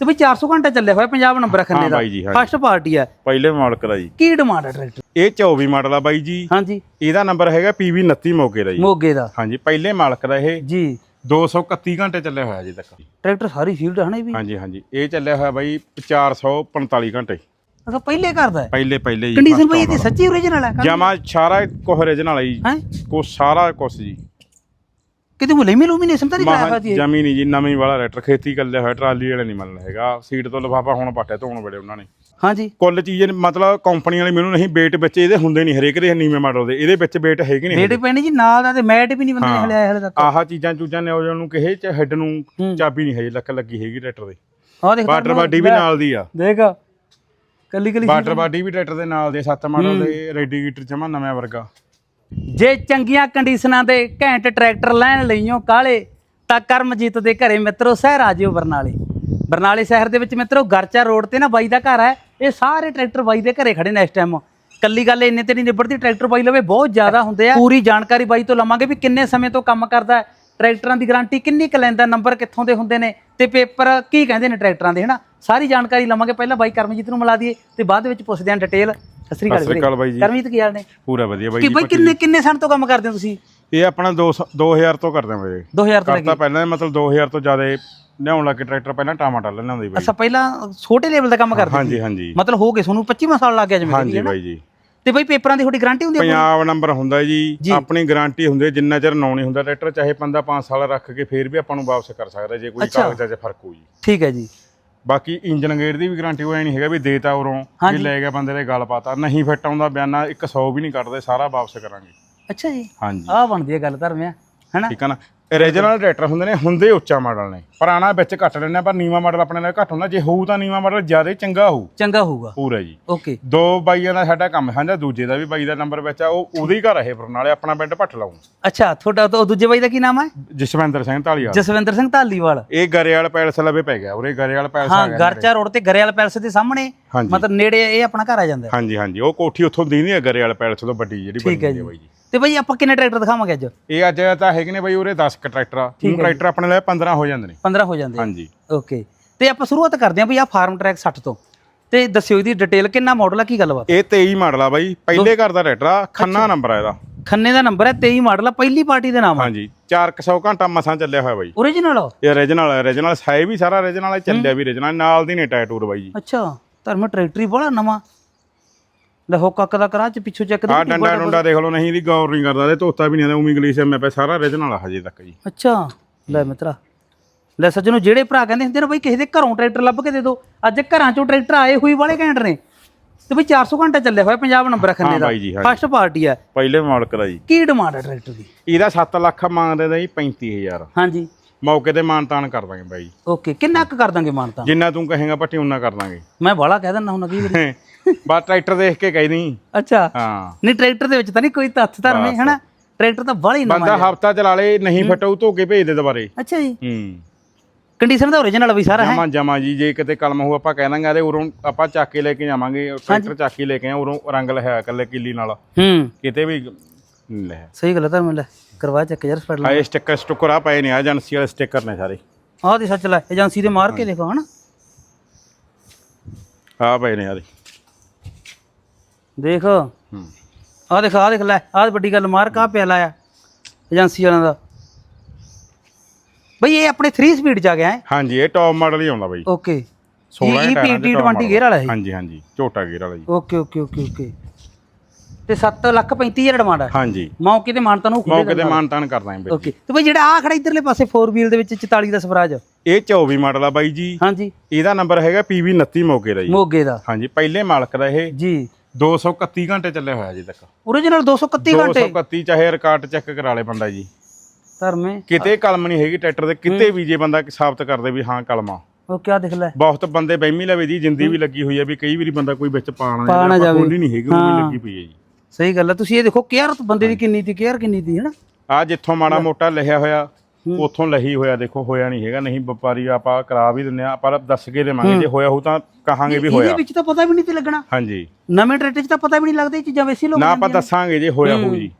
ਤੇ ਬਈ 400 ਘੰਟਾ ਚੱਲਿਆ ਹੋਇਆ ਪੰਜਾਬ ਨੰਬਰ ਖੰਨੇ ਹਾਂ ਦਾ। ਬਾਈ ਜੀ, ਹਾਂ ਫਸਟ ਪਾਰਟੀ ਹੈ। ਪਹਿਲੇ ਮਾਲਕ ਦਾ ਜੀ। ਕੀ ਡਿਮਾਂਡ ਹੈ ਟਰੈਕਟਰ ਇਹ 24 ਮਾਡਲ ਆ ਬਾਈ ਜੀ। ਹਾਂਜੀ। ਇਹਦਾ ਨੰਬਰ ਹੈਗਾ PV 29 ਮੋਗੇ ਦਾ ਜੀ। ਮੋਗੇ ਦਾ। ਹਾਂਜੀ ਪਹਿਲੇ ਮਾਲਕ ਦਾ ਇਹ। ਜੀ। 231 ਘੰਟੇ ਚੱਲਿਆ ਹੋਇਆ ਜੀ ਤੱਕ। ਟਰੈਕਟਰ ਸਾਰੀ ਫੀਲਡ ਹੈ ਨਾ ਇਹ ਵੀ? ਹਾਂਜੀ ਹਾਂਜੀ। ਇਹ ਚੱਲਿਆ ਹੋਇਆ ਬਾਈ 445 ਘੰਟੇ। ਅਸਾਂ ਪਹਿਲੇ ਕਰਦਾ ਹੈ? ਪਹਿਲੇ ਪਹਿਲੇ ਜੀ ਕੰਡੀਸ਼ਨ ਬਈ ਇਹਦੀ ਸੱਚੀ ਓਰੀਜਨਲ ਹੈ ਜਮਾ ਸਾਰਾ original ਆ ਜੀ। ਹੈ? ਕੋ ਸਾਰਾ ਕੁਝ ਜੀ। ਕਿਤੇ ਮੁਲੇ ਮਿਲੂਮੀਨੇਸ਼ਨ ਤਾਂ ਨਹੀਂ ਕਰਾਇਆ ਹੋਇਆ ਜੀ ਇਹ? ਜਮੀ ਨਹੀਂ ਜੀ ਨਵੀਂ ਵਾਲਾ ਰੈਟਰ ਖੇਤੀ ਕੱਲਿਆ ਹੋਇਆ ਟਰਾਲੀ ਵਾਲੇ ਨਹੀਂ ਮੰਨਣਾ ਹੈਗਾ। ਸੀਟ ਤੋਂ ਲਫਾਫਾ ਹੁਣ ਪਾਟੇ ਧੋਣ ਬੜੇ ਉਹਨਾਂ ਨੇ। ਹਾਂਜੀ। ਕੁੱਲ ਚੀਜ਼ ਮਤਲਬ ਕੰਪਨੀ ਵਾਲੇ ਮੈਨੂੰ ਨਹੀਂ weight ਵਿੱਚ ਇਹਦੇ ਹੁੰਦੇ ਨਹੀਂ ਹਰੇਕ ਦੇ ਨੀਵੇਂ ਮਾਡਲ ਦੇ। ਇਹਦੇ ਵਿੱਚ weight ਹੈਗੇ ਨਹੀਂ ਰੇਟ ਪੈਣੀ ਜੀ ਨਾਲ ਦਾ ਤੇ ਮੈਟ ਵੀ ਨਹੀਂ ਬੰਦੇ ਨੇ ਹਲਿਆ ਹਲੇ ਤੱਕ। ਆਹ ਚੀਜ਼ਾਂ ਚੂਜ਼ਾਂ ਨੇ ਉਹ ਨੂੰ ਕਿਹੇ ਚ ਹੈੱਡ ਨੂੰ ਹੂੰ। ਚਾਬੀ ਨਹੀਂ ਹੈ ਲੱਕ ਲੱਗੀ ਹੈਗੀ ਟਰੈਕਟਰ ਦੇ। ਆਹ ਦੇਖ ਵਾਟਰ ਬਾਡੀ ਵੀ ਨਾਲ ਦੀ ਆ। ਦੇਖ ਕੱਲੀ ਕੱਲੀ ਵਾਟਰ ਬਾਡੀ ਵੀ ਟਰੈਕਟਰ ਦੇ ਨਾਲ ਦੇ 7 ਮਾਡਲ ਦੇ ਰੈਡੀਏਟਰ ਜਮਾ ਨਵਾਂ ਵਰਗਾ। ਜੇ ਚੰਗੀਆਂ ਕੰਡੀਸ਼ਨਾਂ ਦੇ ਘੈਂਟ ਟਰੈਕਟਰ ਲੈਣ ਲਈਓ ਕਾਲੇ, ਤਾਂ ਕਰਮਜੀਤ ਦੇ ਘਰੇ ਮਿੱਤਰੋ ਸ਼ਹਿਰ ਆ ਜਿਓ ਬਰਨਾਲੇ। ਬਰਨਾਲੇ ਸ਼ਹਿਰ ਦੇ ਵਿੱਚ ਮਿੱਤਰੋ ਗਰਚਾ ਰੋਡ ਤੇ ਨਾ ਬਾਈ ਦਾ ਘਰ ਹੈ। ਇਹ ਸਾਰੇ ਟਰੈਕਟਰ ਬਾਈ ਦੇ ਘਰੇ ਖੜੇ ਨੇ ਇਸ ਟਾਈਮ ਕੱਲੀ ਗੱਲ ਇੰਨੇ ਤੇ ਨਹੀਂ ਨਿਬੜਦੀ, ਟਰੈਕਟਰ ਬਾਈ ਲਵੇ ਬਹੁਤ ਜ਼ਿਆਦਾ ਹੁੰਦੇ ਆ। ਪੂਰੀ ਜਾਣਕਾਰੀ ਬਾਈ ਤੋਂ ਲਵਾਂਗੇ ਵੀ ਕਿੰਨੇ ਸਮੇਂ ਤੋਂ ਕੰਮ ਕਰਦਾ ਟਰੈਕਟਰਾਂ ਦੀ ਗਾਰੰਟੀ ਕਿੰਨੀ ਕੁ ਲੈਂਦਾ, ਨੰਬਰ ਕਿੱਥੋਂ ਦੇ ਹੁੰਦੇ ਨੇ ਤੇ ਪੇਪਰ ਕੀ ਕਹਿੰਦੇ ਨੇ ਟਰੈਕਟਰਾਂ ਦੇ, ਹਨਾ? ਸਾਰੀ ਜਾਣਕਾਰੀ ਲਵਾਂਗੇ। ਪਹਿਲਾਂ ਬਾਈ ਕਰਮਜੀਤ ਨੂੰ ਮਿਲਾ ਦਈਏ ਤੇ ਬਾਅਦ ਵਿੱਚ ਪੁੱਛਦੇ ਆਂ ਡਿਟੇਲ ਸਤਿ ਸ੍ਰੀ ਸਤਿ ਸ੍ਰੀ ਅਕਾਲ ਬਾਈ ਜੀ। ਕਰਮਜੀਤ ਕੀ ਹਾਲ ਨੇ? ਪੂਰਾ ਵਧੀਆ ਬਾਈ ਕਿ ਜੀ ਬਾਈ ਕਿੰਨੇ ਕਿੰਨੇ ਸਾਲ ਤੋਂ ਕੰਮ ਕਰਦੇ ਹੋ ਤੁਸੀਂ? ਇਹ ਆਪਣਾ 2 2000 ਤੋਂ ਕਰਦੇ ਮੇਰੇ 2000 ਤੋਂ ਕਰਤਾ ਪਹਿਲਾਂ ਮਤਲਬ 2000 ਤੋਂ ਜ਼ਿਆਦਾ ਲਿਆਉਣ ਲੱਗੇ ਟਰੈਕਟਰ ਪਹਿਲਾਂ ਟਮਾਟਰ ਲਿਆਉਂਦੇ ਬਾਈ। ਅੱਛਾ ਪਹਿਲਾਂ ਛੋਟੇ ਲੈਵਲ ਦਾ ਕੰਮ ਕਰਦੇ ਹਾਂਜੀ ਹਾਂਜੀ। ਮਤਲਬ ਹੋ ਗਏ ਤੁਹਾਨੂੰ 25ਵਾਂ ਸਾਲ ਲੱਗ ਗਿਆ ਜਿਵੇਂ ਹਾਂਜੀ ਬਾਈ ਜੀ। ਤੇ ਬਾਈ ਪੇਪਰਾਂ ਦੀ ਤੁਹਾਡੀ ਗਾਰੰਟੀ ਹੁੰਦੀ ਹੈ ਪੰਜਾਬ ਨੰਬਰ ਹੁੰਦਾ ਜੀ ਆਪਣੀ ਗਾਰੰਟੀ ਹੁੰਦੀ ਹੈ ਜਿੰਨਾ ਚਿਰ ਨੌ ਨਹੀਂ ਹੁੰਦਾ ਟਰੈਕਟਰ ਚਾਹੇ ਬੰਦਾ 5 ਸਾਲ ਰੱਖ ਕੇ ਫੇਰ ਵੀ ਆਪਾਂ ਨੂੰ ਵਾਪਸ ਕਰ ਸਕਦਾ ਜੇ ਕੋਈ ਅੱਛਾ। ਕਾਗਜ਼ਾਂ 'ਚ ਫ਼ਰਕ ਹੋ ਜੀ। ਠੀਕ ਹੈ ਜੀ। ਬਾਕੀ ਇੰਜਨ ਗੇਟ ਦੀ ਵੀ ਗਾਰੰਟੀ ਹੋਇਆ ਨਹੀਂ ਹੈਗਾ ਵੀ ਦੇਤਾ ਉਰੋਂ ਵੀ ਲੈ ਗਿਆ ਬੰਦੇ ਦੇ ਗੱਲ ਪਾਤਾ। ਨਹੀਂ ਫਿੱਟ ਆਉਂਦਾ ਬਿਆਨਾ 100 ਵੀ ਨਹੀਂ ਕੱਟਦੇ ਸਾਰਾ ਵਾਪਸ ਕਰਾਂਗੇ। ਅੱਛਾ ਜੀ। ਹਾਂਜੀ। ਆਹ ਬਣਦੀ ਹੈ ਗੱਲ ਧਰਮਿਆ ਹੈਨਾ ਠੀਕ ਹੈ ਨਾ? Origignal ਟਰੈਕਟਰ ਹੁੰਦੇ ਨੇ ਹੁੰਦੇ ਉੱਚਾ ਮਾਡਲ ਨੇ। ਪੁਰਾਣਾ ਵਿੱਚ ਘੱਟ ਲੈਣਾ ਪਰ ਨੀਵਾ ਮਾਡਲ ਆਪਣੇ ਨਾਲ ਘੱਟ ਹੁੰਦਾ। ਜੇ ਹੋਊ ਤਾਂ ਨੀਵਾ ਮਾਡਲ ਜ਼ਿਆਦਾ ਚੰਗਾ ਹੋਊ। ਚੰਗਾ ਹੋਊਗਾ। ਪੂਰਾ ਜੀ। ਓਕੇ ਦੋ ਬਾਈਆਂ ਦਾ ਸਾਡਾ ਕੰਮ ਹੈ ਜਾਂ ਦੂਜੇ ਦਾ ਵੀ ਬਾਈ ਦਾ ਨੰਬਰ ਵਿੱਚ ਆ ਉਹ ਉਹਦੇ ਹੀ ਘਰ ਹੈ ਨਾਲੇ ਆਪਣਾ ਪਿੰਡ ਭੱਟ ਲਾਉਂ ਅੱਛਾ ਤੁਹਾਡਾ ਤੋਂ ਦੂਜੇ ਬਾਈ ਦਾ ਕੀ ਨਾਮ ਹੈ? ਜਸਵਿੰਦਰ ਸਿੰਘ ਢਾਲੀਵਾਲ ਜਸਵਿੰਦਰ ਸਿੰਘ ਢਾਲੀਵਾਲ ਇਹ ਗਰੇਵਾਲ ਪੈਲਸ ਲਵੇ ਪੈ ਗਿਆ ਉਰੇ ਗਰੇਵਾਲ ਪੈਲਸ ਆ ਹਾਂ ਗਿਆ ਗਰਚਾ ਰੋਡ ਤੇ ਗਰੇਵਾਲ ਪੈਲਸ ਦੇ ਸਾਹਮਣੇ। ਮਤਲਬ ਨੇੜੇ ਇਹ ਆਪਣਾ ਘਰ ਆ ਜਾਂਦਾ। ਹੈ। ਹਾਂਜੀ ਹਾਂਜੀ ਉਹ ਕੋਠੀ ਉੱਥੋਂ ਦੀ ਨਹੀਂ ਹੈ ਗਰੇਵਾਲ ਪੈਲਸ ਤੋਂ ਵੱਡੀ ਜਿਹੜੀ ਬਣੀ ਹੈ ਹੈ ਬਾਈ ਜੀ। ਤੇ ਬਾਈ ਆਪਾਂ ਕਿੰਨੇ ਟਰੈਕਟਰ ਦਿਖਾਵਾਂਗੇ ਅੱਜ? ਇਹ ਅੱਜ ਤਾਂ ਹੈਗੇ ਨੇ ਬਾਈ ਉਰੇ 10 ਕ ਟਰੈਕਟਰ ਆ। ਹੁਣ ਟਰੈਕਟਰ ਆਪਣੇ ਲਈ 15 ਹੋ ਜਾਂਦੇ ਨੇ। 15 ਹੋ ਜਾਂਦੇ ਆ। ਹਾਂਜੀ। ਓਕੇ ਤੇ ਆਪਾਂ ਸ਼ੁਰੂਆਤ ਕਰਦੇ ਹਾਂ ਬਈ ਆ ਫਾਰਮ ਟਰੈਕ 60 ਤੋਂ। ਤੇ ਦੱਸਿਓ ਇਹਦੀ ਡਿਟੇਲ ਕਿੰਨਾ ਮਾਡਲ ਆ ਕੀ ਗੱਲਬਾਤ? ਇਹ 23 ਮਾਡਲ ਆ ਬਾਈ। ਪਹਿਲੇ ਘਰ ਦਾ ਟਰੈਕਟਰ ਆ ਖੰਨਾ ਨੰਬਰ ਆ ਇਹਦਾ। ਖੰਨੇ ਦਾ ਨੰਬਰ ਹੈ 23 ਮਾਡਲ ਆ ਪਹਿਲੀ ਪਾਰਟੀ ਦੇ ਨਾਮ ਆ। ਹਾਂਜੀ। 400 ਘੰਟਾ ਮਸਾਂ ਚੱਲਿਆ ਹੋਇਆ ਬਾਈ। ਓਰੀਜਨਲ ਇਹ origignal ਹੈ origignal ਹੈ ਵੀ ਸਾਰਾ origignal ਹੈ ਚੱਲਿਆ ਵੀ origignal ਨਾਲ ਦੀ ਨੇ ਟੈਟੂਰ ਬਾਈ ਜੀ। ਅੱਛਾ। ਧਰਮ ਟਰੈਕਟਰੀ ਬੜਾ ਨਵਾਂ। ਲੈ ਹੋ ਕੱਕ ਦਾ ਕਰਾ ਚ ਪਿੱਛੋਂ ਚੈੱਕ ਆ ਡੰਡਾ ਡੁੰਡਾ ਦੇਖ ਲਓ ਨਹੀਂ ਇਹਦੀ ਗੌਰ ਨਹੀਂ ਕਰਦਾ ਤੇ ਧੋਤਾ ਵੀ ਨਹੀਂ ਆਉਂਦਾ ਉਮੀ ਇੰਗਲਿਸ਼ ਮੈਂ ਪੈ ਸਾਰਾ origignal ਆ ਹਜੇ ਤੱਕ ਜੀ। ਅੱਛਾ ਲੈ ਮਿੱਤਰਾ ਲੈ ਸੱਜਣੋ ਜਿਹੜੇ ਭਰਾ ਕਹਿੰਦੇ ਹੁੰਦੇ ਨੇ ਬਈ ਕਿਸੇ ਦੇ ਘਰੋਂ ਟਰੈਕਟਰ ਲੱਭ ਕੇ ਦੇ ਦਿਓ ਅੱਜ ਘਰਾਂ ਚੋਂ ਟਰੈਕਟਰ ਆਏ ਹੋਈ ਵਾਲੇ ਘੈਂਟ ਨੇ। ਤੇ ਬਈ 400 ਘੰਟਾ ਚੱਲਿਆ ਹੋਇਆ ਪੰਜਾਬ ਨੰਬਰ ਖੰਨੇ ਦਾ। ਫਸਟ ਪਾਰਟੀ ਹੈ ਪਹਿਲੇ ਮਾਲਕ ਦਾ ਜੀ। ਕੀ ਡਿਮਾਂਡ ਹੈ ਟਰੈਕਟਰ ਦੀ? ਇਹਦਾ 7 ਲੱਖ ਮੰਗਦੇ ਦਾ ਜੀ 35000 ਹਾਂਜੀ। ਮੌਕੇ ਤੇ ਮਾਨਤਾਨ ਕਰ ਦਾਂਗੇ ਬਾਈ। ਓਕੇ ਕਿੰਨਾ ਕੁ ਕਰ ਦਾਂਗੇ ਮਾਨਤਾ ਜਿੰਨਾ ਤੂੰ ਕਹੇਗਾ ਪੱਟੀ ਉਨਾ ਕਰ ਦਾਂਗੇ। ਮੈਂ ਬਾਲਾ ਕਹਿ ਦਿੰਦਾ ਹੁਣ ਕਈ ਵਾਰੀ ਬਸ ਟਰੈਕਟਰ ਦੇਖ ਕੇ ਕਹਿ ਦੀ ਅੱਛਾ। ਹਾਂ। ਨਹੀਂ ਟਰੈਕਟਰ ਦੇ ਵਿੱਚ ਤਾਂ ਨਹੀਂ ਕੋਈ ਤੱਥ ਧਰਨੇ ਹਨਾ? ਟਰੈਕਟਰ ਤਾਂ ਬਾਹਲਾ ਹੀ ਨਵਾਂ ਬੰਦਾ ਹਫਤਾ ਚਲਾ ਲੇ ਨਹੀਂ ਫਟੂ ਧੋ ਕੇ ਭੇਜ ਦੇ ਦੁਬਾਰੇ। ਅੱਛਾ ਜੀ। ਹੂੰ। ਕੰਡੀਸ਼ਨ ਤਾਂ ਓਰੀਜਨਲ ਵੀ ਸਾਰਾ ਹੈ? ਜਮਾ ਜਮਾ ਜੀ ਜੇ ਕਿਤੇ ਕਲਮ ਹੋ ਆਪਾਂ ਕਹਿ ਦਾਂਗੇ ਇਹਦੇ ਉਰੋਂ ਆਪਾਂ ਚੱਕ ਕੇ ਲੈ ਕੇ ਜਾਵਾਂਗੇ ਟਰੈਕਟਰ ਚੱਕ ਕੇ ਲੈ ਕੇ ਆ ਉਰੋਂ ਰੰਗ ਲਿਆ ਇਕੱਲੇ ਕਿੱਲੀ ਨਾਲ। ਹੂੰ। ਕਿਤੇ ਵੀ ਲੈ। ਸਹੀ ਗੱਲ ਹੈ ਧਰਮ ਲੈ ਕਰਵਾ ਚੱਕ ਯਾਰ ਸਪੈਡ ਹਾਏ ਸਟicker ਸਟੁੱਕਰ ਆ ਪਏ ਨੇ ਆ ਏਜੰਸੀ ਵਾਲੇ ਸਟicker ਨੇ ਸਾਰੇ। ਆਹ ਦੇ ਸੱਚ ਲੈ ਏਜੰਸੀ ਦੇ ਮਾਰ ਕੇ ਦੇਖੋ ਹਨਾ? ਆ ਪਏ ਨੇ ਯਾਰ ਦੇਖ। ਹੂੰ। ਆਹ ਦੇਖ ਆਹ ਦੇਖ ਲੈ ਆਹ ਵੱਡੀ ਗੱਲ ਮਾਰ ਕਾ ਪਿਆ ਲਾਇਆ ਏਜੰਸੀ ਵਾਲਿਆਂ ਦਾ। ਬਈ ਇਹ ਆਪਣੇ 3 ਸਪੀਡ ਚ ਆ ਗਿਆ ਹੈ। ਹਾਂਜੀ ਇਹ ਟੌਪ ਮਾਡਲ ਹੀ ਆਉਂਦਾ ਬਾਈ। ਓਕੇ 16 ਇਹ ਪੀਟੀ ਦੇ top 20 ਗੇਅਰ ਵਾਲਾ ਹੈ ਹਾਂਜੀ ਹਾਂਜੀ ਝੋਟਾ ਗੇਅਰ ਵਾਲਾ ਜੀ। ਓਕੇ ਓਕੇ ਓਕੇ ਓਕੇ ਤੇ 7 ਲੱਖ 35000 ਡਿਮਾਂਡ ਹੈ ਹਾਂਜੀ। ਮੌਕੇ ਤੇ ਮਾਨਤਾ ਨੂੰ ਖੁੱਲੇ ਮੌਕੇ ਤੇ ਮਾਨਤਾਨ ਕਰ ਦਾਂਗੇ ਬਾਈ। ਓਕੇ ਤੇ ਬਈ ਜਿਹੜਾ ਆ ਖੜਾ ਇਧਰਲੇ ਪਾਸੇ 4 ਵੀਲ ਦੇ ਵਿੱਚ 44 ਦਾ ਸਵਰਾਜ। ਇਹ 24 ਮਾਡਲ ਆ ਬਾਈ ਜੀ। ਹਾਂਜੀ। ਇਹਦਾ ਨੰਬਰ ਹੈਗਾ PV 29 ਮੌਕੇ ਦਾ ਜੀ। ਮੋਗੇ ਦਾ। ਹਾਂਜੀ ਪਹਿਲੇ ਮਾਲਕ ਦਾ ਇਹ। ਜੀ। 231 ਘੰਟੇ ਚੱਲਿਆ ਹੋਇਆ ਅਜੇ ਤੱਕ। ਓਰੀਜਨਲ 231 ਘੰਟੇ? 231 ਚਾਹੇ ਰਿਕਾਰਡ ਚੈੱਕ ਕਰਾ ਲੇ ਬੰਦਾ ਜੀ। ਧਰਮੇ। ਕਿਤੇ ਕਲਮ ਨਹੀਂ ਹੈਗੀ ਟਰੈਕਟਰ ਦੇ ਕਿਤੇ ਵੀ ਜੇ ਬੰਦਾ ਸਾਬਤ ਕਰਦੇ ਵੀ ਹਾਂ ਕਲਮ। ਉਹ ਕਿਆ ਦਿਖ ਲੈ। ਬਹੁਤ ਬੰਦੇ ਬਹਿਮੀ ਲਵੇ ਦੀ ਜਿੰਦੀ ਵੀ ਲੱਗੀ ਹੋਈ ਆ ਵੀ ਕਈ ਵਾਰੀ ਬੰਦਾ ਕੋਈ ਵਿੱਚ ਪਾਣਾ ਨਾ ਜਾਵੇ। ਖੋਲੀ ਨਹੀਂ ਹੈਗੀ ਉਹ ਵੀ ਲੱਗੀ ਪਈ ਹੈ ਜੀ। ਸਹੀ ਗੱਲ ਹੈ ਤੁਸੀਂ ਇਹ ਦੇਖੋ ਕੇਅਰ ਬੰਦੇ ਦੀ ਕਿੰਨੀ ਤੀ ਕੇਅਰ ਕਿੰਨੀ ਤੀ ਹੈਨਾ? ਆ ਜਿੱਥੋਂ ਮਾੜਾ ਮੋਟਾ ਲਿਖਿਆ ਹੋਇਆ ਉੱਥੋਂ ਲਹੀ ਹੋਇਆ ਦੇਖੋ ਹੋਇਆ ਨਹੀਂ ਹੈਗਾ ਨਹੀਂ ਵਪਾਰੀ ਆਪਾਂ ਕਰਾ ਵੀ ਦਿੰਨੇ ਆ ਪਰ ਦੱਸ ਕੇ ਦੇਵਾਂਗੇ ਜੇ ਹੋਇਆ ਹੋਊ ਤਾਂ ਕਹਾਂਗੇ ਵੀ ਇਹਦੇ ਹੋਇਆ ਵਿੱਚ ਤਾਂ ਪਤਾ ਵੀ ਨਹੀਂ ਤੇ ਲੱਗਣਾ। ਹਾਂਜੀ। ਨਵੇਂ ਟਰੈਕਟਰ 'ਚ ਤਾਂ ਪਤਾ ਵੀ ਨਹੀਂ ਲੱਗਦਾ ਇਹ ਚੀਜ਼ਾਂ ਵੈਸੀ ਲੋਕ ਨਾ ਆਪਾਂ ਦੱਸਾਂਗੇ ਜੇ ਹੋਇਆ ਹੋਊ ਜੀ।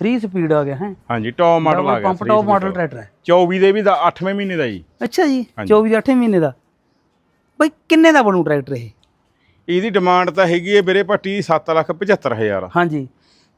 3 ਸਪੀਡ ਆ ਗਿਆ ਹੈ। ਹਾਂਜੀ ਟੌਪ ਮਾਡਲ ਆ ਗਿਆ ਪੰਪ ਟੌਪ ਮਾਡਲ ਟਰੈਕਟਰ ਹੈ। 24 ਦੇ ਵੀ ਦਾ 8ਵੇਂ ਮਹੀਨੇ ਦਾ ਜੀ। ਅੱਛਾ ਜੀ ਹਾਂਜੀ। 24 ਦੇ 8 ਮਹੀਨੇ ਦਾ। ਬਈ ਕਿੰਨੇ ਦਾ ਬਣੂ ਟਰੈਕਟਰ ਇਹ? ਇਹਦੀ ਡਿਮਾਂਡ ਤਾਂ ਹੈਗੀ ਹੈ ਵੀਰੇ ਭੱਟੀ 775000 ਹਾਂਜੀ।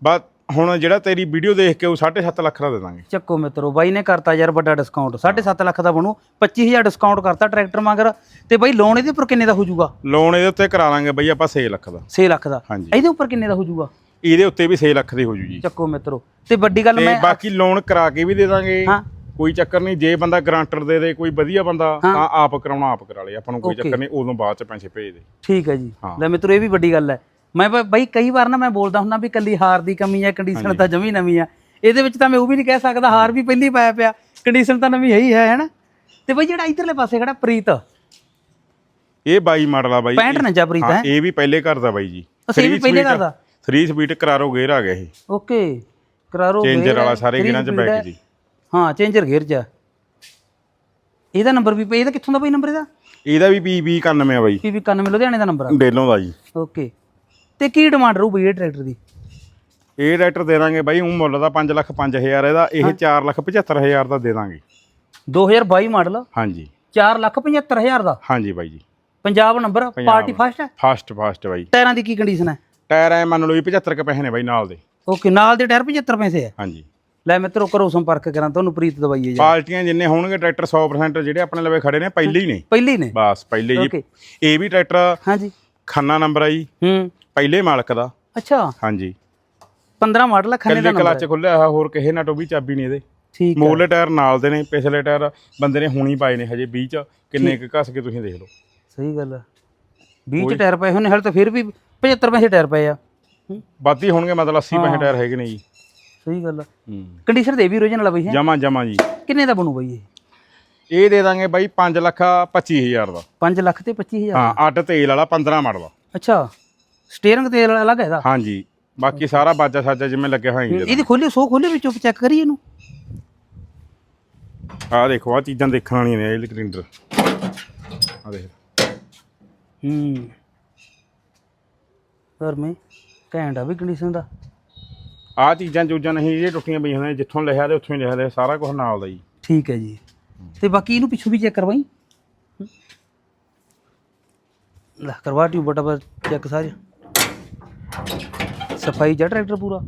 ਬਸ ਹੁਣ ਜਿਹੜਾ ਤੇਰੀ ਵੀਡੀਓ ਦੇਖ ਕੇ ਉਹ 7.5 ਲੱਖ ਦਾ ਦੇ ਦਾਂਗੇ। ਚੱਕੋ ਮਿੱਤਰੋ ਬਾਈ ਨੇ ਕਰਤਾ ਯਾਰ ਵੱਡਾ ਡਿਸਕਾਊਂਟ 7.5 ਲੱਖ ਦਾ ਬਣੂ 25000 ਡਿਸਕਾਊਂਟ ਕਰਤਾ ਟਰੈਕਟਰ ਮਗਰ। ਤੇ ਬਾਈ ਲੋਨ ਇਹਦੇ ਉੱਪਰ ਕਿੰਨੇ ਦਾ ਹੋ ਜਾਊਗਾ? ਲੋਨ ਇਹਦੇ ਉੱਤੇ ਕਰਾ ਲਾਂਗੇ ਬਈ ਆਪਾਂ 6 ਲੱਖ ਦਾ। 6 ਲੱਖ ਦਾ। ਹਾਂਜੀ। ਇਹਦੇ ਉੱਪਰ ਕਿੰਨੇ ਦਾ ਹੋ ਜਾਊਗਾ? ਇਹਦੇ ਉੱਤੇ ਵੀ 6 ਲੱਖ ਦੀ ਹੋ ਜੂ ਜੀ। ਚੱਕੋ ਮਿੱਤਰੋ ਤੇ ਵੱਡੀ ਗੱਲ ਤੇ ਮੈਂ ਬਾਕੀ ਲੋਨ ਕਰਾ ਕੇ ਵੀ ਦੇ ਦਾਂਗੇ। ਹਾਂ। ਕੋਈ ਚੱਕਰ ਨਹੀਂ ਜੇ ਬੰਦਾ ਗਰੰਟਰ ਦੇ ਦੇ ਕੋਈ ਵਧੀਆ ਬੰਦਾ। ਤਾਂ ਆਪ ਕਰਾਉਣਾ ਆਪ ਕਰਾ ਲੇ ਆਪਾਂ ਨੂੰ ਕੋਈ. ਚੱਕਰ ਨਹੀਂ ਉਦੋਂ ਬਾਅਦ ਚ ਪੈਸੇ ਭੇਜ ਦੇ। ਠੀਕ ਹੈ ਜੀ। ਲੈ ਮਿੱਤਰੋ ਇਹ ਵੀ ਵੱਡੀ ਗੱਲ ਹੈ। ਮੈਂ ਬ- ਬਈ ਕਈ ਵਾਰ ਨਾ ਮੈਂ ਬੋਲਦਾ ਹੁੰਦਾ ਵੀ ਕੱਲੀ ਹਾਰ ਦੀ ਕਮੀ ਹੈ ਕੰਡੀਸ਼ਨ ਤਾਂ ਜਮੀ ਨਵੀਂ ਆ। ਇਹਦੇ ਵਿੱਚ ਤਾਂ ਮੈਂ ਉਹ ਵੀ ਨਹੀਂ ਕਹਿ ਸਕਦਾ ਹਾਰ ਵੀ ਪਹਿਲੀ ਪਾਇਆ ਪਿਆ। ਕੰਡੀਸ਼ਨ ਤਾਂ ਨਵੀਂ ਹੈ ਹੀ ਹੈ ਹੈਨਾ ਤੇ ਬਈ ਜਿਹੜਾ ਇਧਰਲੇ ਪਾਸੇ ਖੜਾ ਪ੍ਰੀਤ। ਇਹ 22 ਮਾਡਲ ਆ ਬਾਈ। 65 ਨੰਜਾ ਪ੍ਰੀਤ ਹਾਂ ਹੈ? ਇਹ ਵੀ ਪਹਿਲੇ ਘਰ ਦਾ ਬਾਈ ਜੀ। ਅੱਛਾ, ਇਹ ਵੀ ਪਹਿਲੇ ਘਰ ਦਾ? three speed ਕਰਾਰੋ ਗੇਅਰ ਆ ਗਿਆ ਇਹ। ਓਕੇ ਕਰਾਰੋ ਚੇਂਜਰ gear ਵਾਲਾ ਹੈ, ਸਾਰੇ three ਗੇਅਰਾਂ ਚ speed ਹੈ। ਬੈਕ ਜੀ। ਹਾਂ ਚੇਂਜਰ ਗੇਅਰ ਚ ਹੈ। ਇਹਦਾ ਨੰਬਰ ਵੀ ਪਈ ਇਹਦਾ ਕਿੱਥੋਂ ਦਾ ਬਈ ਨੰਬਰ ਇਹਦਾ? ਇਹਦਾ ਵੀ PB 91 ਆ ਬਾਈ। ਪੀਵੀ 91 ਲੁਧਿਆਣੇ ਦਾ ਨੰਬਰ ਆ। ਡੇਲੋਂ ਦਾ ਜੀ। ਓਕੇ। ਤੇ ਕੀ ਡਿਮਾਂਡ ਰਹੂ ਬਈ ਇਹ ਟਰੈਕਟਰ ਦੀ? ਇਹ ਟਰੈਕਟਰ ਦੇ ਦਾਂਗੇ ਬਾਈ ਉਹ ਮੁੱਲ ਦਾ 5 ਲੱਖ 5000 ਇਹਦਾ ਇਹ 4 ਲੱਖ 75000 ਦਾ ਦੇ ਦਾਂਗੇ। 2022 ਮਾਡਲ ਹਾਂਜੀ। 4 ਲੱਖ 75000 ਦਾ? ਹਾਂਜੀ ਬਾਈ ਜੀ। ਪੰਜਾਬ ਨੰਬਰ ਪਾਰਟੀ ਫਸਟ ਹੈ? ਫਾਸਟ ਫਾਸਟ ਬਾਈ। ਟਾਇਰਾਂ ਦੀ ਕੀ ਕੰਡੀਸ਼ਨ ਹੈ? ਟਾਇਰ ਐ ਮੰਨ ਲਓ ਵੀ 75 ਕ ਪੈਸੇ ਨੇ ਬਾਈ ਨਾਲ ਦੇ। ਓਕੇ ਨਾਲ ਦੇ ਟਾਇਰ 75 ਪੈਸੇ ਹੈ? ਹਾਂਜੀ। ਲੈ ਮਿੱਤਰੋ ਕਰੋ ਸੰਪਰਕ ਕਰਾਂ ਤੁਹਾਨੂੰ ਪ੍ਰੀਤ ਦਵਾਈਏ ਜੀ। ਪਾਰਟੀਆਂ ਜਿੰਨੇ ਹੋਣਗੇ ਟਰੈਕਟਰ 100% ਜਿਹੜੇ ਆਪਣੇ ਲਵੇ ਖੜੇ ਨੇ ਪਹਿਲੇ ਹੀ ਨੇ। ਪਹਿਲੀ ਨੇ? ਬਸ ਪਹਿਲੇ ਜੀ ਇਹ ਵੀ ਟਰੈਕਟਰ ਹਾਂਜੀ। ਖੰਨਾ ਨੰਬਰ ਆ ਜੀ। ਹੂੰ। ਪਹਿਲੇ ਮਾਲਕ ਦਾ। ਅੱਛਾ। ਹਾਂਜੀ। 15 ਮਾਡਲ ਹੈ ਖੰਨੇ ਦਾ ਕੱਲੇ ਨੰਬਰ ਕਲਚ ਖੁੱਲਿਆ ਹੋਇਆ ਹੋਰ ਕਿਸੇ ਨਾਟੋ ਵੀ ਚਾਬੀ ਨਹੀਂ ਇਹਦੇ। ਠੀਕ ਹੈ ਮੂਲੇ ਟਾਇਰ ਨਾਲ ਦੇ ਨੇ ਪਿਛਲੇ ਟਾਇਰ ਬੰਦੇ ਨੇ ਹੁਣੀ ਪਾਏ ਨੇ ਹਜੇ 20 ਚ ਕਿੰਨੇ ਕੁ ਘਸ ਕੇ ਤੁਸੀਂ ਦੇਖ ਲਓ। ਸਹੀ ਗੱਲ ਹੈ 20 ਚ ਟਾਇਰ ਪਏ ਹੋਣੇ ਹਲ ਤਾਂ ਫਿਰ ਵੀ 75 ਪੈਸੇ ਟਾਇਰ ਪਏ ਆ। ਬਾਤੀ ਹੋਣਗੇ ਮਤਲਬ 80 ਪੈਸੇ ਟਾਇਰ ਹੈਗੇ ਨੇ ਜੀ। ਸਹੀ ਗੱਲ ਹੈ ਹੂੰ। ਕੰਡੀਸ਼ਨ ਦੇ ਵੀ ਰੋਜਨ ਵਾਲਾ ਬਈ ਹੈ? ਜਮਾ ਜਮਾ ਜੀ। ਕਿੰਨੇ ਦਾ ਬਣੂ ਬਈ ਇਹ? ਇਹ ਦੇ ਦਾਂਗੇ ਬਾਈ 5 ਲੱਖ 25000 ਦਾ। 5 ਲੱਖ ਤੇ 25000 ਹਾਂ ਅੱਡ ਤੇਲ ਵਾਲਾ 15 ਮਾਡਲ ਆ। ਅੱਛਾ। ਸਟੀਅਰਿੰਗ ਤੇਲ ਅਲੱਗ ਹੈ ਇਹਦਾ। ਹਾਂਜੀ ਬਾਕੀ ਸਾਰਾ ਬਾਜਾ ਸਾਜਾ ਜਿਵੇਂ ਲੱਗਿਆ ਹੋਇਆ ਇੰਜਨ ਇਹਦੀ ਖੋਲੀ ਸੋ ਖੋਲੀ ਵਿੱਚੋਂ ਚੈੱਕ ਕਰੀਏ ਇਹਨੂੰ। ਆਹ ਦੇਖੋ ਆ ਚੀਜ਼ਾਂ ਦੇਖਣ ਵਾਲੀਆਂ ਨੇ ਇਹ ਕਲਿੰਡਰ ਆ ਦੇਖ। ਹੂੰ। ਪਰ ਮੈਂ ਘੈਂਟ ਆ ਵੀ ਕੰਡੀਸ਼ਨ ਦਾ। ਆ ਚੀਜ਼ਾਂ ਚੂਜ਼ਾਂ ਨਹੀਂ ਇਹ ਟੁੱਟੀਆਂ ਪਈਆਂ ਨੇ ਜਿੱਥੋਂ ਲਿਖਿਆ ਤੇ ਉੱਥੋਂ ਹੀ ਲਿਖਿਆ ਤੇ ਸਾਰਾ ਕੁਝ ਨਾਲ ਦਾ ਜੀ ਠੀਕ ਹੈ ਜੀ। ਤੇ ਬਾਕੀ ਇਹਨੂੰ ਪਿੱਛੋਂ ਵੀ ਚੈੱਕ ਕਰਵਾਈ। ਲੈ ਕਰਵਾ ਟਿਊਬ ਬਟਾ ਚੈੱਕ ਸਾਰੇ। ਸਫ਼ਾਈ ਜਾਂ ਟਰੈਕਟਰ ਪੂਰਾ।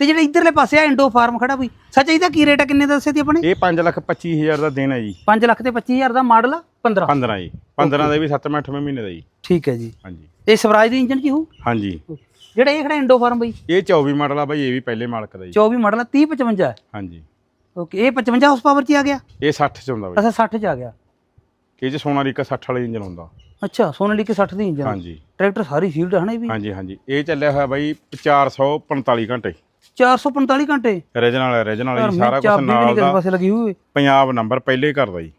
ਤੇ ਜਿਹੜਾ ਇਧਰਲੇ ਪਾਸੇ ਆ ਇੰਡੋ ਫਾਰਮ ਖੜਾ ਬਈ ਸੱਚ ਇਹਦਾ ਕੀ ਰੇਟ ਆ? ਕਿੰਨੇ ਦਾ ਦੱਸੇ ਤੀ ਆਪਣੇ? ਇਹ 5 ਲੱਖ 25000 ਦਾ ਦੇਣਾ ਜੀ। 5 ਲੱਖ ਤੇ 25000 ਦਾ ਮਾਡਲ 15 15 ਜੀ। 15 ਦਾ ਵੀ 7ਵੇਂ 8ਵੇਂ ਮਹੀਨੇ ਦਾ ਜੀ। ਠੀਕ ਹੈ ਜੀ। ਹਾਂਜੀ। ਇਹ ਸਵਰਾਜ ਦੇ ਇੰਜਨ ਚ ਹੋ ਹਾਂਜੀ। ਜਿਹੜਾ ਇਹ ਖੜਾ ਇੰਡੋ ਫਾਰਮ ਬਈ? ਇਹ 24 ਮਾਡਲ ਆ ਬਾਈ ਇਹ ਵੀ ਪਹਿਲੇ ਮਾਲਕ ਦਾ ਜੀ। 24 ਮਾਡਲ ਆ 30 55 ਹੈ ਹਾਂਜੀ। ਓਕੇ ਇਹ 55 ਹਾਰਸ ਪਾਵਰ ਚ ਆ ਗਿਆ? ਇਹ 60 ਚ ਹੁੰਦਾ ਬਾਈ। ਅੱਛਾ 60 ਚ ਆ ਗਿਆ। ਇਹ ਚ ਸੋਨਾਲੀਕਾ 60 ਵਾਲਾ ਇੰਜਨ ਹੁੰਦਾ। ਅੱਛਾ ਸੋਨਾਲੀਕਾ 60 ਦੀ ਇੰਜਨ। ਹਾਂਜੀ। ਟਰੈਕਟਰ ਸਾਰੀ ਫੀਲਡ ਹੈ ਨਾ ਇਹ ਵੀ? ਹਾਂਜੀ ਹਾਂਜੀ। ਇਹ ਚੱਲਿਆ ਹੋਇਆ ਬਾਈ 445 ਘੰਟੇ। 445 ਘੰਟੇ? ਰੀਜਨਲ ਰੀਜਨਲ ਯਾਰ ਜੀ ਸਾਰਾ ਕੁਝ ਨਾਲ ਦਾ ਪਾਸੇ ਲੱਗੀ ਹੋਈ। ਪੰਜਾਬ ਨੰਬਰ ਪਹਿਲੇ ਕਰਦਾ ਜੀ।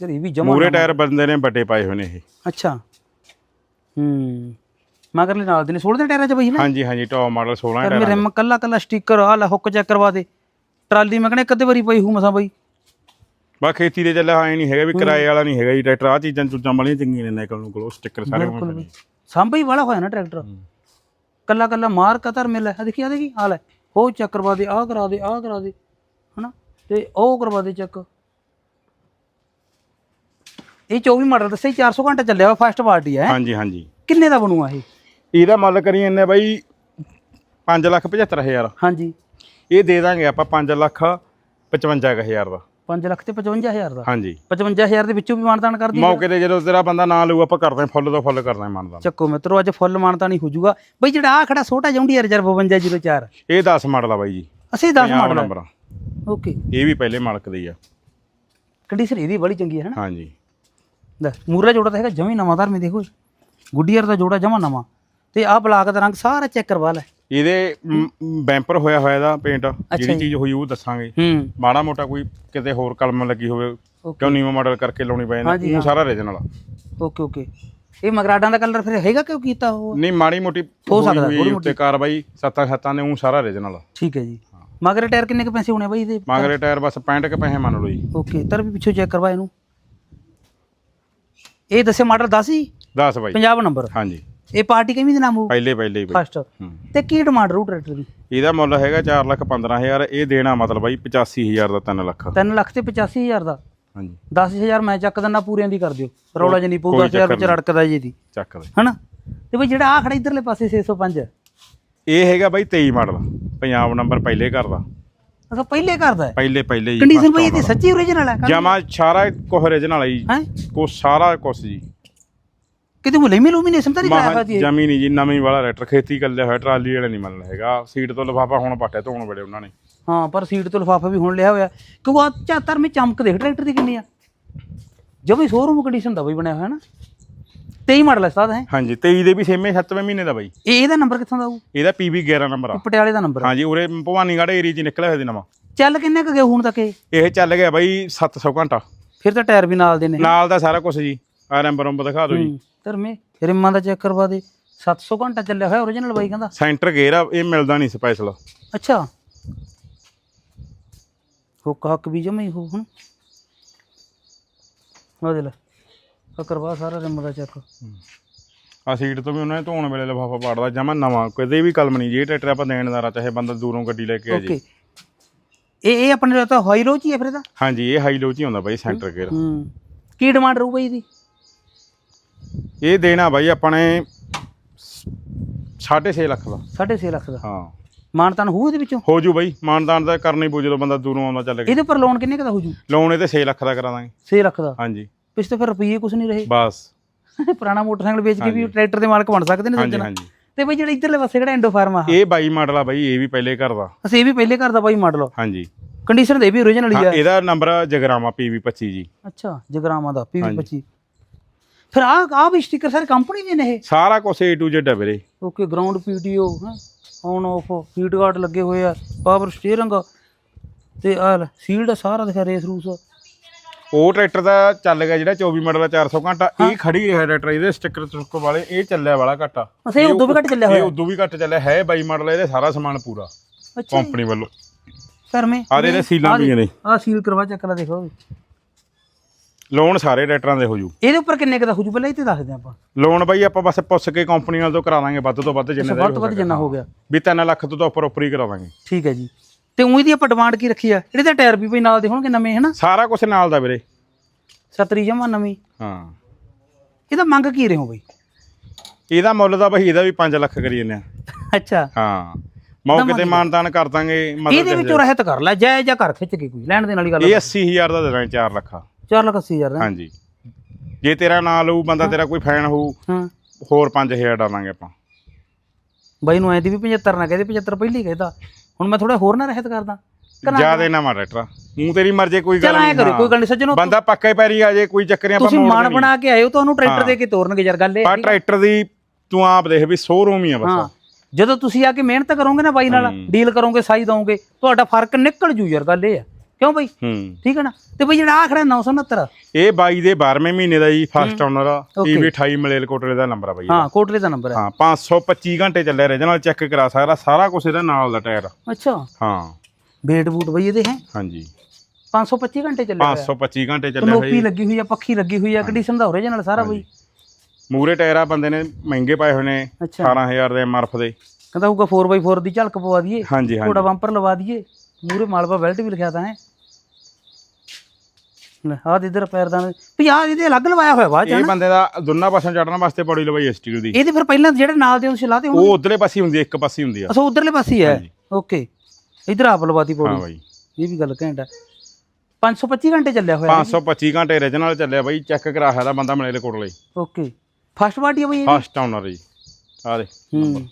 ਯਾਰ ਇਹ ਵੀ ਜਮਾ ਮੂਰੇ ਟਾਇਰ ਬੰਦੇ ਨੇ ਵੱਡੇ ਪਾਏ ਹੋਏ ਨੇ ਇਹ। ਅੱਛਾ। ਹੂੰ। ਮਗਰਲੇ ਨਾਲ ਦੇ ਨੇ 16 ਦੇ ਟਾਇਰਾਂ ਚ ਬਈ ਨਾ? ਹਾਂਜੀ ਹਾਂਜੀ ਟੌਪ ਮਾਡਲ 16 ਯਾਰ ਟਾਇਰ ਮੇਰੇ ਮੈਂ ਕੱਲਾ ਕੱਲਾ ਸਟicker ਆ ਲੈ ਹੁੱਕ ਚੈੱਕ ਕਰਵਾ ਦੇ। ਟਰਾਲੀ ਮੈਂ ਕਹਿੰਦਾ ਕਦੇ ਵਾਰੀ ਪਈ ਹੂੰ ਮਸਾਂ ਬਈ। ਬਾ ਖੇਤੀ ਦੇ ਚੱਲਿਆ ਹਾਂ ਨਹੀਂ ਹੈਗਾ ਵੀ ਕਿਰਾਏ ਵਾਲਾ ਨਹੀਂ ਹੈਗਾ ਜੀ ਟਰੈਕਟਰ ਆ ਚੀਜ਼ਾਂ ਚੂਜ਼ਾਂ ਵਾਲੀਆਂ ਚੰਗੀਆਂ ਨੇ ਨਿਕਲ ਨੂੰ ਕੋਲ ਸਟicker ਸਾਰੇ ਬਿਲਕੁਲ ਬਈ ਸਾਂਭਾ ਹੀ ਵਾਲਾ ਹੋਇਆ ਨਾ ਟਰੈਕਟਰ। ਕੱਲਾ ਕੱਲਾ ਮਾਰ ਕਤਰ ਮਿਲ ਆ ਦੇਖੀ ਆ ਦੇਖੀ ਆ ਲੈ। ਉਹ ਚੈੱਕ ਕਰਵਾ ਦੇ ਆਹ ਕਰਾ ਦੇ ਆਹ ਕਰਾ ਦੇ ਹਨਾ? ਤੇ ਉਹ ਕਰਵਾ ਦੇ ਚੈੱਕ। ਇਹ 24 ਮਾਡਲ ਦੱਸਿਆ ਸੀ, 400 ਘੰਟਾ ਚੱਲਿਆ ਵਾ ਫਸਟ ਪਾਰਟੀ ਹੈ। ਹਾਂਜੀ ਹਾਂਜੀ। ਕਿੰਨੇ ਦਾ ਬਣੂਆ ਇਹ? ਇਹਦਾ ਮੁੱਲ ਕਰੀ ਇੰਨੇ ਬਾਈ 5 ਲੱਖ 75000 ਹਾਂਜੀ। ਇਹ ਦੇ ਦਾਂਗੇ ਆਪਾਂ 5 ਲੱਖ 55000 ਦਾ। 5 ਲੱਖ ਤੇ 55000 ਦਾ। ਹਾਂਜੀ। 55000 ਦੇ ਵਿੱਚੋਂ ਵੀ ਮਾਨਤਾਨ ਕਰ ਮੌਕੇ ਤੇ ਜਦੋਂ ਤੇਰਾ ਬੰਦਾ ਨਾਂ ਲਊ ਆਪਾਂ ਕਰਦੇ ਹਾਂ ਫੁੱਲ ਤੋਂ ਫੁੱਲ ਕਰਦਾ ਮੰਨਦਾ ਚੱਕੋ ਮਿੱਤਰੋ ਅੱਜ ਫੁੱਲ ਮਾਨਤਾ ਨਹੀਂ ਹੋ ਜਾਊਗਾ। ਬਈ ਜਿਹੜਾ ਆ ਖੜਾ ਛੋਟਾ ਜੌਂਡੀ ਰਿਜ਼ਰਵ 5204 ਇਹ 10 ਮਾਡਲ ਆ ਬਾਈ ਜੀ। ਅਸੀਂ 10 ਪੰਜਾਬ ਮਾਡਲ ਨੰਬਰ। ਓਕੇ। ਇਹ ਵੀ ਪਹਿਲੇ ਮਾਲਕ ਦੀ ਆ। ਕੰਡੀਸ਼ਨ ਇਹਦੀ ਬੜੀ ਚੰਗੀ ਹੈ ਨਾ? ਹਾਂਜੀ। ਲੈ ਮੂਰਲਾ ਜੋੜਾ ਤਾਂ ਹੈਗਾ ਜਮੀ ਨਵਾਂ ਧਰ ਮੇ ਦੇਖੋ। ਗੁੱਡੀਅਰ ਦਾ ਜੋੜਾ ਜਮਾ ਨਵਾਂ। ਤੇ ਆਹ ਬਲਾਕ ਦਾ ਰੰਗ ਸਾਰਾ ਚੈੱਕ ਕਰਵਾ ਲੈ। ਇਹਦੇ ਬੈਂਪਰ ਹੋਇਆ ਹੋਇਆ ਦਾ ਪੇਂਟ ਜਿਹੜੀ। ਚੀਜ਼ ਹੋਈ ਉਹ ਦੱਸਾਂਗੇ। ਹੂੰ। ਮਾੜਾ ਮੋਟਾ ਕੋਈ ਕਿਤੇ ਹੋਰ ਕਲਮ ਲੱਗੀ ਹੋਵੇ ਕਿਉਂ ਨੀਵਾਂ ਮਾਡਲ ਕਰਕੇ ਲਾਉਣੀ ਨੇ ਉਹ ਸਾਰਾ ਰੀਜਨਲ ਆ। ਓਕੇ ਓਕੇ ਇਹ ਮਗਰਾਡਾਂ ਦਾ ਕਲਰ ਫਿਰ ਹੈਗਾ ਕਿਉਂ ਕੀਤਾ ਉਹ? ਨਹੀਂ ਮਾੜੀ ਮੋਟੀ ਹੋ ਸਕਦਾ, ਥੋੜ੍ਹੀ ਉੱਤੇ ਕਾਰਵਾਈ ਸੱਤਾਂ ਸੱਤਾਂ ਨੇ ਉਹ ਸਾਰਾ ਰੀਜਨਲ ਠੀਕ ਹੈ ਜੀ। ਮਗਰੇ ਟਾਇਰ ਕਿੰਨੇ ਕ ਪੈਸੇ ਹੋਣੇ ਬਾਈ ਇਹਦੇ? ਮਗਰੇ ਟਾਇਰ ਬਸ 65 ਕੇ ਪੈਸੇ ਮੰਨ ਲਓ ਜੀ। ਓਕੇ ਤਰ ਵੀ ਪਿੱਛੋਂ ਚੈੱਕ ਕਰਵਾ ਇਹਨੂੰ। ਇਹ ਦੱਸੇ ਮਾਡਲ 10 ਜੀ 10 ਬਾਈ। ਪੰਜਾਬ ਨੰਬਰ। ਹਾਂਜੀ। ਇਹ ਪਾਰਟੀ ਕਿਵੇਂ ਦੇ ਨਾਮ ਹੋਊ ਪਹਿਲੇ ਪਹਿਲੇ ਹੀ ਬਾਈ। ਫਸਟ ਹੂੰ। ਤੇ ਕੀ ਡਿਮਾਂਡ ਰੂ ਟਰੈਕਟਰ ਦੀ? ਇਹਦਾ ਮੁੱਲ ਹੈਗਾ 4 ਲੱਖ 15000 ਇਹ ਦੇਣਾ ਮਤਲਬ ਬਾਈ 85000 ਦਾ 3 ਲੱਖ। 3 ਲੱਖ ਤੇ 85000 ਦਾ? ਹਾਂਜੀ। 10000 ਮੈਂ ਚੱਕ ਦਿੰਦਾ ਪੂਰਿਆਂ ਦੀ ਕਰ ਦਿਓ। ਰੌਲਾ ਜਿ ਨਹੀਂ ਪਊ ਕੋਈ 10000 ਵਿੱਚ ਰੜਕਦਾ ਜੀ ਦੀ ਚੱਕ ਦੇ। ਹਨਾ? ਤੇ ਬਈ ਜਿਹੜਾ ਆ ਖੜਾ ਇਧਰਲੇ ਪਾਸੇ 605 ਇਹ ਹੈਗਾ ਬਾਈ 23 ਮਾਡਲ। ਪੰਜਾਬ ਨੰਬਰ ਪਹਿਲੇ ਘਰ ਦਾ ਅਸਾ ਪਹਿਲੇ ਕਰਦਾ ਹੈ? ਪਹਿਲੇ ਪਹਿਲੇ ਹੀ ਕੰਡੀਸ਼ਨ ਬਈ ਇਹਦੀ ਸੱਚੀ ਓਰੀਜਨਲ ਹੈ ਜਮਾ ਸਾਰਾ ਕੁਝ original ਹੈ ਜੀ। ਹੈ? ਕੋ ਸਾਰਾ ਕੁਛ ਜੀ। ਕਿਤੇ ਉਹ ਲੈਮੀ ਲੂਮੀਨੇਸ਼ਨ ਤਾਂ ਨਹੀਂ ਕਰਾਇਆ ਮਹਾ ਹੋਇਆ ਜੀ? ਜਮੀ ਨਹੀਂ ਜੀ ਨਵੀਂ ਵਾਲਾ ਰੈਟਰ ਖੇਤੀ ਕੱਲਿਆ ਹੋਇਆ ਟਰਾਲੀ ਵਾਲੇ ਨਹੀਂ ਮੰਨਣਾ ਹੈਗਾ। ਸੀਟ ਤੋਂ ਲਫਾਫਾ ਹੁਣ ਪੱਟੇ ਧੋਣ ਬੜੇ ਉਹਨਾਂ ਨੇ। ਹਾਂ ਪਰ ਸੀਟ ਤੋਂ ਲਿਫਾਫਾ ਵੀ ਹੁਣ ਲਿਆ ਹੋਇਆ। ਕਿਉਂਕਿ ਆ 74 ਮੇ ਚਮਕ ਦੇਖ ਟਰੈਕਟਰ ਦੀ ਕਿੰਨੀ ਆ? ਜਮੀ ਸ਼ੋਰੂਮ ਕੰਡੀਸ਼ਨ ਦਾ ਬਈ ਬਣਿਆ ਹੋਇਆ ਨਾ। 23 ਮਾਡਲ ਹੈ ਸਾਦ ਹੈ? ਹਾਂਜੀ 23 ਦੇ ਵੀ 6ਵੇਂ 7ਵੇਂ ਮਹੀਨੇ ਦਾ ਬਾਈ। ਇਹ ਇਹਦਾ ਨੰਬਰ ਕਿੱਥੋਂ ਦਾ ਆਊ? ਇਹਦਾ PB 11 ਨੰਬਰ ਆ। ਪਟਿਆਲੇ ਦਾ ਨੰਬਰ ਹਾਂਜੀ ਉਰੇ ਭਵਾਨੀਗੜ੍ਹ ਏਰੀਆ 'ਚ ਨਿਕਲਿਆ ਹੋਇਆ ਦੀ ਨਵਾਂ। ਚੱਲ ਕਿੰਨੇ ਕ ਗਏ ਹੁਣ ਤੱਕ ਇਹ? ਇਹ ਚੱਲ ਗਿਆ ਬਾਈ 700 ਘੰਟਾ। ਫਿਰ ਤਾਂ ਟਾਇਰ ਵੀ ਨਾਲ ਦੇ ਨੇ। ਨਾਲ ਦਾ ਸਾਰਾ ਕੁਝ ਜੀ। ਆਰਐਮ ਬਰੰਬ ਦਿਖਾ ਦਿਓ ਜੀ। ਧਰਮੇ ਰਿਮਾਂ ਦਾ ਚੈੱਕ ਕਰਵਾ ਦੇ। 700 ਘੰਟਾ ਚੱਲਿਆ ਹੋਇਆ ਓਰੀਜਨਲ ਬਾਈ ਕਹਿੰਦਾ। ਸੈਂਟਰ ਗੇਅਰ ਆ ਇਹ ਮਿਲਦਾ ਨਹੀਂ ਸਪੈਸ਼ਲ ਅੱਛਾ। ਹੁੱਕ ਹੱਕ ਵੀ ਜਮਾ ਹੀ ਹੁਣ। ਆ ਦੇ ਲੈ ਆ ਕਰਵਾ ਸਾਰਾ ਰਿਮ ਦਾ ਚੈੱਕ। ਆ ਸੀਟ ਤੋਂ ਵੀ ਉਹਨਾਂ ਨੇ ਧੋਣ ਵੇਲੇ ਲਫਾਫਾ ਪਾੜਦਾ ਜਮਾ ਨਵਾਂ ਕਦੇ ਵੀ ਕਲਮ ਨਹੀਂ। ਜੀ ਟਰੈਕਟਰ ਆਪਾਂ ਦੇਣਦਾਰ ਚਾਹੇ ਬੰਦਾ ਦੂਰੋਂ ਗੱਡੀ ਲੈ ਕੇ ਆ ਜੀ। ਓਕੇ ਇਹ ਇਹ ਆਪਣੇ ਤਾਂ ਹਾਈ ਰੋਚ ਹੀ ਹੈ ਫਿਰ ਇਹਦਾ। ਹਾਂਜੀ ਇਹ ਹਾਈ ਲੋ 'ਚ ਹੀ ਹੁੰਦਾ ਬਾਈ ਸੈਂਟਰ ਗੇਅਰ। ਹੂੰ। ਕੀ ਡਿਮਾਂਡ ਰਹੂ ਬਾਈ ਇਹਦੀ? ਇਹ ਦੇਣਾ ਬਾਈ ਆਪਣੇ 6.5 ਲੱਖ ਦਾ। 6.5 ਲੱਖ ਦਾ? ਹਾਂ। ਮਾਨਤਾਨ ਹੋਊ ਇਹਦੇ ਵਿੱਚੋਂ? ਹੋ ਜੂ ਬਾਈ ਮਾਨਦਾਨ ਦਾ ਕਰਨਾ ਹੀ ਪਊ ਜਦੋਂ ਬੰਦਾ ਦੂਰੋਂ ਆਉਂਦਾ ਚੱਲ ਕੇ। ਇਹਦੇ ਪਰ ਲੋਨ ਕਿੰਨੇ ਕੁ ਦਾ ਹੋ ਜੂ ਲੋਨ ਇਹ ਤੇ 6 ਲੱਖ ਦਾ ਕਰਾ ਦਾਂਗੇ। 6 ਲੱਖ ਦਾ? ਹਾਂਜੀ। ਪਿਛਤੇ ਫਿਰ ਰੁਪਈਏ ਕੁਝ ਨਹੀਂ ਰਹੇ। ਬਸ। ਪੁਰਾਣਾ ਮੋਟਰਸਾਈਕਲ ਵੇਚ ਕੇ ਵੀ ਟਰੈਕਟਰ ਦੇ ਮਾਲਕ ਬਣ ਸਕਦੇ ਨੇ ਹਾਂਜੀ ਸੱਜਣਾ। ਹਾਂਜੀ। ਤੇ ਬਈ ਜਿਹੜਾ ਇਧਰਲੇ ਪਾਸੇ ਕਿਹੜਾ ਐਂਡੋ ਫਾਰਮ ਆ। ਇਹ 22 ਮਾਡਲ ਆ ਬਾਈ ਇਹ ਵੀ ਪਹਿਲੇ ਘਰ ਦਾ। ਅਸੀਂ ਇਹ ਵੀ ਪਹਿਲੇ ਘਰ ਦਾ ਬਾਈ ਮਾਡਲ ਹਾਂਜੀ। ਕੰਡੀਸ਼ਨ ਦੇ ਵੀ ਹੀ ਹਾਂ ਆ। ਇਹਦਾ ਨੰਬਰ ਜਗਰਾਮਾ PV25 ਜੀ। ਅੱਛਾ ਜਗਰਾਮਾ ਦਾ PV25 ਫਿਰ ਆ ਆ ਵੀ ਸਟicker ਸਾਰੇ ਕੰਪਨੀ ਦੇ ਨੇ ਇਹ? ਸਾਰਾ ਕੁਝ A to Z ਆ ਵੀਰੇ। ਓਕੇ ਗਰਾਊਂਡ ਪੀਟੀਓ ਹੈ? ਔਨ ਆਫ ਫੀਟ ਗਾਰਡ ਲੱਗੇ ਹੋਏ ਆ ਪਾਵਰ ਸਟੀਅਰਿੰਗ ਤੇ ਆ ਸੀਲਡ ਸਾਰਾ ਦਿਖਾ ਰੇਸ ਰੂਸ। ਉਹ ਟਰੈਕਟਰ ਦਾ ਚੱਲ ਗਿਆ ਜਿਹੜਾ 24 ਮਾਡਲ ਦਾ 400 ਘੰਟਾ ਇਹ ਖੜੀ ਰਿਹਾ ਟਰੈਕਟਰ ਇਹਦੇ ਸਟicker ਸਟੁੱਕ ਵਾਲੇ ਇਹ ਚੱਲਿਆ ਵਾਲਾ ਘੱਟ ਆ। ਅਸੇ ਉਦੋਂ ਵੀ ਘੱਟ ਚੱਲਿਆ ਇਹ ਹੋਇਆ? ਉਦੋਂ ਵੀ ਘੱਟ ਚੱਲਿਆ ਹੈ 22 ਮਾਡਲ ਇਹਦੇ ਸਾਰਾ ਸਮਾਨ ਪੂਰਾ ਅੱਛਾ। ਕੰਪਨੀ ਵੱਲੋਂ। ਸਰ ਮੈਂ ਆਹ ਇਹਦੇ ਸੀਲਾਂ ਵੀ ਨੇ। ਆ ਸੀਲ ਕਰਵਾ ਚੱਕ ਲਾ ਦੇਖੋ ਵੀ। ਲੋਨ ਸਾਰੇ ਟਰੈਕਟਰਾਂ ਦੇ ਹੋ ਜੂ। ਇਹਦੇ ਉੱਪਰ ਕਿੰਨੇ ਕੁ ਦਾ ਹੋ ਜੂ? ਪਹਿਲਾਂ ਇਹ ਤੇ ਦੱਸਦੇ ਆਪਾਂ। ਲੋਨ ਬਾਈ ਆਪਾਂ ਬਸ ਪੁੱਛ ਕੇ ਕੰਪਨੀ ਨਾਲ ਤੋਂ ਕਰਾ ਦਾਂਗੇ ਵੱਧ ਤੋਂ ਵੱਧ ਜਿੰਨੇ ਦਾ ਵੱਧ ਤੋਂ ਵੱਧ ਜਿੰਨਾ ਹੋ ਗਿਆ। ਵੀ 3 ਲੱਖ ਤੋਂ ਤਾਂ ਉੱਪਰ ਉੱਪਰ ਹੀ ਕਰਾ ਦਾਂਗੇ। ਠੀਕ ਹੈ ਜੀ। ਤੇ ਉਹੀ ਦੀ ਆਪਾਂ ਡਿਮਾਂਡ ਕੀ ਰੱਖੀ ਆ? ਇਹਦੇ ਤਾਂ ਟਾਇਰ ਵੀ ਬਈ ਨਾਲ ਦੇ ਹੋਣਗੇ ਨਵੇਂ ਹਨਾ? ਸਾਰਾ ਕੁਝ ਨਾਲ ਦਾ ਵੀਰੇ। ਸਤਰੀ ਜਮਾ ਨਵੀਂ। ਹਾਂ। ਇਹਦਾ ਮੰਗ ਕੀ ਰਹੇ ਹੋ ਬਈ? ਇਹਦਾ ਮੁੱਲ ਦਾ ਬਈ ਇਹਦਾ ਵੀ 5 ਲੱਖ ਕਰੀ ਜੰਨੇ ਆ। ਅੱਛਾ। ਹਾਂ। ਮੌਕੇ ਤੇ ਮਾਨਤਾਨ ਕਰ ਦਾਂਗੇ ਇਹਦੇ ਮਤਲਬ ਵਿੱਚੋਂ ਰਹਿਤ ਕਰ ਲੈ ਜਾਇ ਜਾਂ ਘਰ ਖਿੱਚ ਕੇ ਕੋਈ ਲੈਣ ਦੇ ਵਾਲੀ ਗੱਲ ਇਹ 80000 ਦਾ ਦੇ ਦਾਂਗੇ 4 ਲੱਖਾ 4 ਲੱਖ 80 ਹਜ਼ਾਰ ਦਾ। ਹਾਂਜੀ। ਜੇ ਤੇਰਾ ਨਾਂ ਲਊ ਬੰਦਾ ਤੇਰਾ ਕੋਈ ਫੈਨ ਹੋਊ ਹਾਂ। ਹੋਰ 5000 ਡਾਲਾਂਗੇ ਆਪਾਂ। ਬਾਈ ਨੂੰ ਐ ਦੀ ਵੀ 75 ਨਾ ਕਹਦੇ 75 ਪਹਿਲੀ ਕਹਿਦਾ। ਹੁਣ ਮੈਂ ਥੋੜਾ ਹੋਰ ਨਾ ਰਹਿਤ ਕਰਦਾ। ਜਿਆਦੇ ਨਾ ਮਾਰ ਟਰੈਕਟਰ। ਮੂੰ ਤੇਰੀ ਮਰਜ਼ੀ ਕੋਈ ਗੱਲ ਐ ਕਰਿਓ ਕੋਈ ਗੱਲ ਨਹੀਂ ਸੱਜਣੋ ਬੰਦਾ ਪੱਕਾ ਹੀ ਪੈਰੀ ਆ ਜੇ ਕੋਈ ਚੱਕਰ ਨਹੀਂ ਆਪਾਂ ਤੁਸੀਂ ਦੇਣੀ। ਬਣਾ ਕੇ ਆਏ ਹੋ ਤੁਹਾਨੂੰ ਟਰੈਕਟਰ ਦੇ ਕੇ ਤੋਰਨਗੇ ਯਾਰ ਗੱਲ ਇਹ ਪਰ ਟਰੈਕਟਰ ਦੀ ਤੂੰ ਆਪ ਦੇਖ ਵੀ ਸ਼ੋਰੂਮ ਹੀ ਆ ਹਾਂ। ਬਸ ਜਦੋਂ ਤੁਸੀਂ ਆ ਕੇ ਮਿਹਨਤ ਕਰੋਗੇ ਨਾ ਬਾਈ ਨਾਲ ਡੀਲ ਕਰੋਗੇ ਸਾਈ ਦੋਗੇ ਤੁਹਾਡਾ ਫ਼ਰਕ ਨਿਕਲ ਜੂ ਯਾਰ ਗੱਲ ਇਹ ਆ। ਕਿਉਂ ਬਾਈ? ਹੂੰ। ਠੀਕ ਹੈ ਨਾ? ਤੇ ਬਈ ਜਿਹੜਾ ਆ ਖੜਾ 969 ਇਹ ਬਾਈ ਦੇ 12ਵੇਂ ਮਹੀਨੇ ਦਾ ਜੀ ਫਸਟ ਓਨਰ ਆ. ਟੀਵੀ 28 ਮਲੇਲਕੋਟਲੇ ਦਾ ਨੰਬਰ ਆ ਬਾਈ ਹਾਂ ਕੋਟਲੇ ਦਾ ਨੰਬਰ ਹੈ ਹਾਂ 525 ਘੰਟੇ ਚੱਲਿਆ ਰੀਜਨਲ ਚੈੱਕ ਕਰਾ ਸਕਦਾ ਸਾਰਾ ਕੁਝ ਇਹਦਾ ਨਾਲ ਦਾ ਟਾਇਰ ਅੱਛਾ। ਹਾਂ। ਵੇਟ ਬੂਟ ਬਈ ਇਹਦੇ ਹੈ? ਹਾਂਜੀ। 525 ਘੰਟੇ ਚੱਲਿਆ ਹੋਇਆ। 525 ਘੰਟੇ ਚੱਲਿਆ ਕਨੋਪੀ ਹੋਈ ਲੱਗੀ ਹੋਈ ਆ ਪੱਖੀ ਲੱਗੀ ਹੋਈ ਆ ਕੰਡੀਸ਼ਨ ਦਾ ਹੋ ਰਿਹਾ ਨਾਲ ਸਾਰਾ ਬਈ। ਮੂਰੇ ਟਾਇਰ ਆ ਬੰਦੇ ਨੇ ਮਹਿੰਗੇ ਪਾਏ ਹੋਏ ਨੇ ਅੱਛਾ। 18000 ਦੇ ਐਮਆਰਐਫ ਦੇ। ਕਹਿੰਦਾ ਹੋਊਗਾ 4x4 ਦੀ ਝਲਕ ਪਵਾ ਦਈਏ ਹਾਂਜੀ ਹਾਂਜੀ। ਬੰਪਰ ਲਵਾ ਦਈਏ। ਮੂਰੇ ਮਾਲਵਾ ਬੈਲਟ ਵੀ ਲਿਖਿਆ ਤਾਂ ਹੈ। ਆਹ ਇਧਰ ਪੈਰਦਾਨ ਵੀ ਆਹ ਇਹਦੇ ਅਲੱਗ ਲਵਾਇਆ ਹੋਇਆ ਬਾਅਦ ਚ ਇਹ ਹਨਾ? ਬੰਦੇ ਦਾ ਦੋਨਾਂ ਪਾਸਿਓਂ ਚੜਨ ਵਾਸਤੇ ਪੌੜੀ ਲਵਾਈ ਐਸਟੀਯੂ ਦੀ। ਇਹਦੇ ਫਿਰ ਪਹਿਲਾਂ ਜਿਹੜੇ ਨਾਲ ਦੇ ਤੁਸੀਂ ਲਾਤੇ ਹੁਣ ਉਹ ਉਧਰਲੇ ਪਾਸੇ ਹੁੰਦੀ ਇੱਕ ਪਾਸੇ ਹੁੰਦੀ ਆ। ਅਸਾ ਉਧਰਲੇ ਪਾਸੇ ਹੀ ਹੈ? ਹਾਂਜੀ। ਓਕੇ ਇਧਰ ਆਪ ਲਵਾਤੀ ਹਾਂ ਪੌੜੀ ਬਾਈ। ਇਹ ਵੀ ਗੱਲ ਘੈਂਟ ਹੈ 525 ਘੰਟੇ ਚੱਲਿਆ ਹੋਇਆ 525 ਘੰਟੇ ਰੀਜਨਲ ਚੱਲਿਆ ਬਾਈ ਚੈੱਕ ਕਰਾ ਸਕਦਾ ਬੰਦਾ ਮਲੇਲਕੋਟਲੇ ਓਕੇ ਫਸਟ ਪਾਰਟੀ ਆ ਬਈ ਇਹ ਫਸਟ ਓਨਰ ਜੀ। ਆ ਦੇ ਹੂੰ।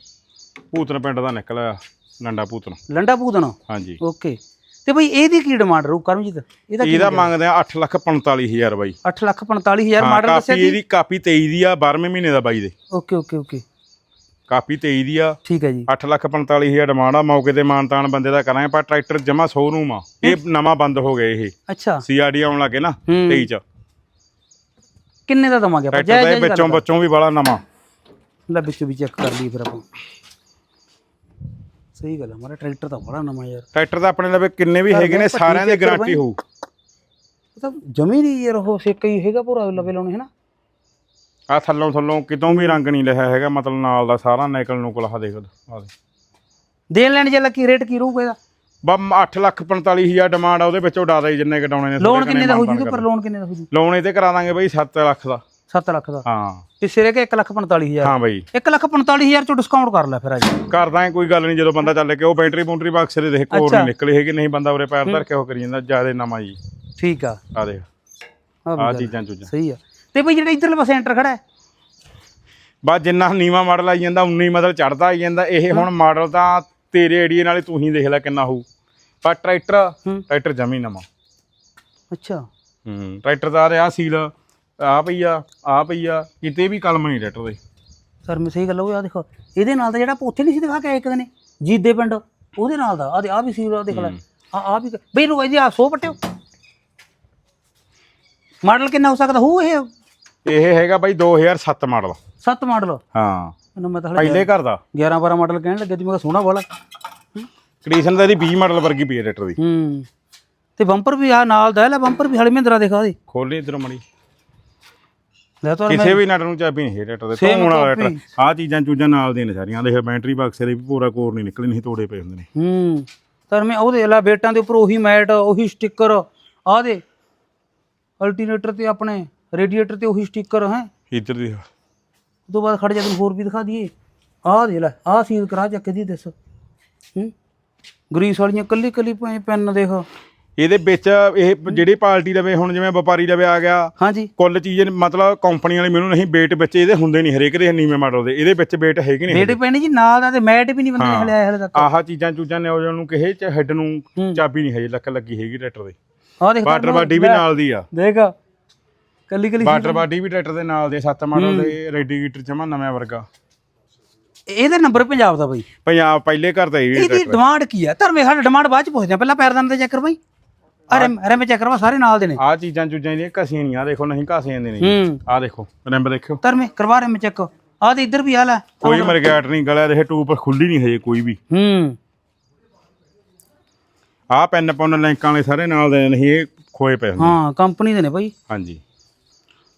ਭੂਤਨ ਪਿੰਡ ਦਾ ਨਿਕਲਿਆ ਲੰਡਾ ਭੂਤਨ। ਲੰਡਾ ਪੂਦਣਾ ਹਾਂਜੀ। ਓਕੇ ਤੇ ਬਈ ਇਹਦੀ ਕੀ ਡਿਮਾਂਡ ਰਹੂ ਕਰਮਜੀਤ ਇਹਦਾ ਕੀ ਇਹਦਾ ਮੰਗਦੇ ਆ 8 ਲੱਖ 45000 ਬਾਈ। 8 ਲੱਖ 45000 ਹਾਂ, ਮਾਡਲ ਦੱਸਿਆ ਕਾਪੀ ਇਹਦੀ ਕਾਪੀ 23 ਦੀ ਆ 12ਵੇਂ ਮਹੀਨੇ ਦਾ ਬਾਈ ਦੇ। Okay okay okay. ਕਾਪੀ 23 ਦੀ ਆ। ਠੀਕ ਹੈ ਜੀ। 8 ਲੱਖ 45000 ਡਿਮਾਂਡ ਆ ਮੌਕੇ ਤੇ ਮਾਨਤਾਨ ਬੰਦੇ ਦਾ ਕਰਾਂਗੇ ਪਰ ਟਰੈਕਟਰ ਜਮਾ ਸ਼ੋਰੂਮ ਆ। ਇਹ ਨਵਾਂ ਬੰਦ ਹੋ ਗਿਆ ਇਹ। ਅੱਛਾ। ਸੀਆਰਡੀ ਆਉਣ ਲੱਗੇ ਨਾ ਹੂੰ। 23 ਚ। ਕਿੰਨੇ ਦਾ ਦਵਾਂਗੇ ਆਪਾਂ? ਟਰੈਕਟਰ ਦੇ ਵਿੱਚੋਂ ਬੱਚੋਂ ਵੀ ਬੜਾ ਨਵਾਂ। ਲੈ ਵਿੱਚੋਂ ਵੀ ਚੈੱਕ ਕਰ ਲਈ ਫਿਰ ਆਪਾਂ। ਸਹੀ ਗੱਲ ਹੈ ਮਾਰਾ ਟਰੈਕਟਰ ਤਾਂ ਬੜਾ ਨਵਾਂ ਯਾਰ। ਟਰੈਕਟਰ ਦਾ ਆਪਣੇ ਲਵੇ ਕਿੰਨੇ ਵੀ ਹੈਗੇ ਨੇ ਸਾਰਿਆਂ ਦੀ ਗਾਰੰਟੀ ਹੋਊ ਤਾਂ ਜਮੀ ਨਹੀਂ ਯਾਰ ਉਹ ਸੇਕਾ ਹੀ ਹੈਗਾ ਪੂਰਾ ਲਵੇ ਲਾਉਣੇ ਹੈ ਨਾ ਆ ਥੱਲੋਂ ਥੱਲੋਂ ਕਿਤੋਂ ਵੀ ਰੰਗ ਨਹੀਂ ਲਿਆ ਹੈਗਾ ਮਤਲਬ ਨਾਲ ਦਾ ਸਾਰਾ ਨਿਕਲ ਨੂੰ ਕੋਲ ਆ ਦੇਖ ਆ ਦੇ ਦੇਣ ਲੈਣ ਜੇ ਲੱਕੀ ਰੇਟ ਕੀ ਰਹੂਗਾ ਇਹਦਾ? ਬਾ 8 ਲੱਖ 45 ਹਜ਼ਾਰ ਡਿਮਾਂਡ ਆ ਉਹਦੇ ਵਿੱਚੋਂ ਡਾਦਾ ਹੀ ਜਿੰਨੇ ਕਟਾਉਣੇ ਨੇ ਲੋਨ ਕਿੰਨੇ ਦਾ ਹੋ ਮਾਨਤਾਨ ਜੂ ਪਰ ਲੋਨ ਕਿੰਨੇ ਦਾ ਹੋ ਜੂ? ਲੋਨ ਇਹ ਤੇ ਕਰਾ ਦਾਂਗੇ ਬਈ 7 ਲੱਖ ਦਾ। 7 ਲੱਖ ਦਾ। ਹਾਂ। ਤੇ ਸਿਰੇ ਕੇ 1 ਲੱਖ 45000 ਹਾਂ ਬਈ। 1 ਲੱਖ 45000 ਚੋਂ ਡਿਸਕਾਊਂਟ ਕਰ ਲੈ ਫਿਰ ਅੱਜ। ਕਰ ਦਾਂਗੇ ਕੋਈ ਗੱਲ ਨਹੀਂ ਜਦੋਂ ਬੰਦਾ ਚੱਲ ਕੇ ਉਹ ਬੈਟਰੀ ਬੂਟਰੀ ਬਾਕਸ ਦੇ ਦੇਖ। ਨਹੀਂ ਨਿਕਲੇ ਹੈਗੇ ਨਹੀਂ ਬੰਦਾ ਉਰੇ ਪੈਰ ਧਰ ਕੇ ਉਹ ਕਰੀ ਜਾਂਦਾ ਜਿਆਦੇ ਨਵਾਂ ਜੀ। ਠੀਕ ਆ। ਆ ਦੇਖ। ਆ। ਚੀਜ਼ਾਂ ਚੂਜ਼ਾਂ। ਸਹੀ ਆ। ਤੇ ਬਈ ਜਿਹੜਾ ਇਧਰਲੇ ਪਾਸੇ ਐਂਟਰ ਖੜਾ ਹੈ। ਬਸ ਜਿੰਨਾ ਨੀਵਾ ਮਾਡਲ ਆਈ ਜਾਂਦਾ ਉਨੀ ਮਤਲਬ ਚੜਦਾ ਆਈ ਜਾਂਦਾ। ਇਹ ਹੁਣ ਮਾਡਲ ਤਾਂ ਤੇਰੇ ਏਰੀਏ ਨਾਲੇ ਤੂੰ ਹੀ ਦੇਖ ਲੈ ਕਿੰਨਾ ਹੋਊ। ਪਰ ਟਰੈਕਟਰ ਹੂੰ। ਟਰੈਕਟਰ ਜਮੀ ਨਵਾਂ। ਅੱਛਾ। ਹੂੰ ਟਰੈਕਟਰ ਦਾ ਆ ਸੀਲ। ਆ ਪਈ ਆ ਆ ਪਈ ਆ ਕਿਤੇ ਵੀ ਕਲਮ ਨਹੀਂ ਟਰੈਕਟਰ ਦੇ ਸਰ ਮੈਂ ਸਹੀ ਗੱਲ ਉਹ ਆ ਦੇਖੋ ਇਹਦੇ ਨਾਲ ਦਾ ਜਿਹੜਾ ਆਪਾਂ ਉੱਥੇ ਨਹੀਂ ਸੀ ਦਿਖਾ ਕੇ ਆਏ ਇੱਕ ਦਿਨ ਜੀਦੇ ਪਿੰਡ ਉਹਦੇ ਨਾਲ ਦਾ ਆ ਵੀ ਸੀ ਉਹ ਦੇਖ ਲੈ। ਆ ਆ ਵੀ ਬਈ ਨੂੰ ਇਹਦੀ ਆ ਸੋ ਪਟਿਓ। ਮਾਡਲ ਕਿੰਨਾ ਹੋ ਸਕਦਾ ਹੋ ਇਹ? ਇਹ ਹੈਗਾ ਬਾਈ 2007 ਮਾਡਲ। 7 ਮਾਡਲ? ਹਾਂ। ਮੈਂ ਤਾਂ ਹਲੇ ਪਹਿਲੇ ਘਰ ਦਾ। 11 12 ਮਾਡਲ ਕਹਿਣ ਲੱਗੇ ਸੀ ਮੈਂ ਕਿਹਾ ਸੋਹਣਾ ਵਾਲਾ। ਕੰਡੀਸ਼ਨ ਦਾ ਇਹਦੀ 20 ਮਾਡਲ ਵਰਗੀ ਪਈ ਹੈ ਟਰੈਕਟਰ ਦੀ। ਹੂੰ। ਤੇ ਬੰਪਰ ਵੀ ਆ ਨਾਲ ਦਾ ਹੈ ਲੈ ਬੰਪਰ ਵੀ ਹਲੇ ਮਹਿੰਦਰਾ ਦੇਖਾ ਉਹਦੀ। ਖੋਲੀ ਇਧਰੋਂ ਮੜੀ। ਲੈ ਤਾਂ ਕਿਸੇ ਵੀ ਨਟ ਨੂੰ ਚਾਬੀ ਨਹੀਂ ਹੈ ਟਰੈਕਟਰ ਦੇ ਧੋਣ ਵਾਲਾ ਆ ਚੀਜ਼ਾਂ ਚੂਜ਼ਾਂ ਨਾਲ ਦੀਆਂ ਨੇ ਸਾਰੀਆਂ ਦੇਖ ਬੈਟਰੀ ਬਾਕਸ ਦੇ ਵੀ ਪੂਰਾ ਕੋਰ ਨਹੀਂ ਨਿਕਲੇ ਨਹੀਂ ਤੋੜੇ ਪਏ ਹੁੰਦੇ ਨੇ। ਹੂੰ ਤਾਂ ਮੈਂ ਉਹਦੇ ਲੈ ਬੇਟਾਂ ਦੇ ਉੱਪਰ ਉਹੀ ਮੈਟ ਉਹੀ ਸਟicker ਆ ਦੇ ਅਲਟਰਨੇਟਰ ਤੇ ਆਪਣੇ ਰੇਡੀਏਟਰ ਤੇ ਉਹੀ ਸਟicker ਹੈ। ਇੱਧਰ ਦੀ ਉਸ ਤੋਂ ਬਾਅਦ ਖੜ ਜਾ ਤੈਨੂੰ ਹੋਰ ਵੀ ਦਿਖਾ ਦਈਏ। ਆਹ ਦੇ ਲੈ ਆਹ ਸੀਲ ਕਰਾ ਚੱਕ ਦੀ ਦੱਸ। ਹੂੰ ਗਰੀਸ ਵਾਲੀਆਂ ਕੱਲੀ ਕੱਲੀ ਪੈਨ ਦੇਖ। ਇਹਦੇ ਵਿੱਚ ਇਹ ਜਿਹੜੀ ਪਾਰਟੀ ਲਵੇ ਹੁਣ ਜਿਵੇਂ ਵਪਾਰੀ ਲਵੇ ਆ ਗਿਆ ਹਾਂਜੀ। ਕੁੱਲ ਚੀਜ਼ ਮਤਲਬ ਕੰਪਨੀ ਵਾਲੀ ਮੈਨੂੰ ਨਹੀਂ ਵੇਟ ਵਿੱਚ ਇਹਦੇ ਹੁੰਦੇ ਨਹੀਂ ਹਰੇਕ ਦੇ ਨੀਵੇਂ ਮਾਡਲ ਦੇ ਇਹਦੇ ਵਿੱਚ ਵੇਟ ਹੈਗੇ ਨਹੀਂ ਰੇਟ ਪੈਣੀ ਜੀ ਨਾਲ ਦਾ ਤੇ ਮੈਟ ਵੀ ਨਹੀਂ ਬੰਦੇ ਨੇ ਹਲਿਆ ਹਲੇ ਤੱਕ। ਆਹ ਚੀਜ਼ਾਂ ਚੂਜ਼ਾਂ ਨੇ ਉਹ ਨੂੰ ਕਿਸੇ ਚ ਹੈੱਡ ਨੂੰ ਹੂੰ। ਚਾਬੀ ਨਹੀਂ ਹਜੇ ਲੱਕ ਲੱਗੀ ਹੈਗੀ ਟਰੈਕਟਰ ਦੇ। ਆਹ ਦੇਖ ਵਾਟਰ ਬਾਡੀ ਵੀ ਨਾਲ ਦੀ ਆ। ਦੇਖ ਕੱਲੀ ਕੱਲੀ ਵਾਟਰ ਬਾਡੀ ਵੀ ਟਰੈਕਟਰ ਦੇ ਨਾਲ ਦੇ 7 ਮਾਡਲ ਦੇ ਰੈਡੀਏਟਰ ਜਮਾ ਨਵੇਂ ਵਰਗਾ। ਇਹਦਾ ਨੰਬਰ ਪੰਜਾਬ ਦਾ ਬਾਈ। ਪੰਜਾਬ ਪਹਿਲੇ ਘਰ ਦਾ ਇਹ ਇਹਦੀ ਡਿਮਾਂਡ ਕੀ ਆ? ਧਰਮੇ ਸਾਡਾ ਡਿਮਾਂਡ ਬਾਅਦ ਚ ਪੁੱਛਦੇ ਆ ਪਹਿਲਾਂ ਪੈਰਦਾਨ ਤੇ ਚੈੱਕ ਕਰ ਬਾਈ। ਅਰੇ ਅਰੇ ਮੈਂ ਚੈੱਕ ਕਰਵਾ ਸਾਰੇ ਨਾਲ ਦੇ ਨੇ। ਆ ਚੀਜ਼ਾਂ ਚੂਜ਼ਾਂ ਇਹਦੀਆਂ ਘਸੀਆਂ ਨਹੀਂ ਆ ਦੇਖੋ ਨਹੀਂ ਘਸੇ ਜਾਂਦੇ ਨੇ ਹੂੰ। ਆ ਦੇਖੋ ਰਿੰਬ ਦੇਖਿਓ। ਧਰਮੇ ਕਰਵਾ ਰਹੇ ਮੈਂ ਚੈੱਕ। ਆਹ ਤੇ ਇੱਧਰ ਵੀ ਹਾਲ ਹੈ ਕੋਈ ਮਰਗੈਟ ਨਹੀਂ ਗਲਿਆ ਦੇ ਟੂਬ ਖੁੱਲੀ ਨਹੀਂ ਹਜੇ ਕੋਈ ਵੀ। ਹੂੰ। ਆ ਪੈਨ ਪੁੰਨ ਲਿੰਕਾਂ ਵਾਲੇ ਸਾਰੇ ਨਾਲ ਦੇ ਨੇ ਇਹ ਖੋਏ ਪਏ ਹੁੰਦੇ ਹਾਂ ਕੰਪਨੀ ਦੇ ਨੇ ਬਾਈ। ਹਾਂਜੀ।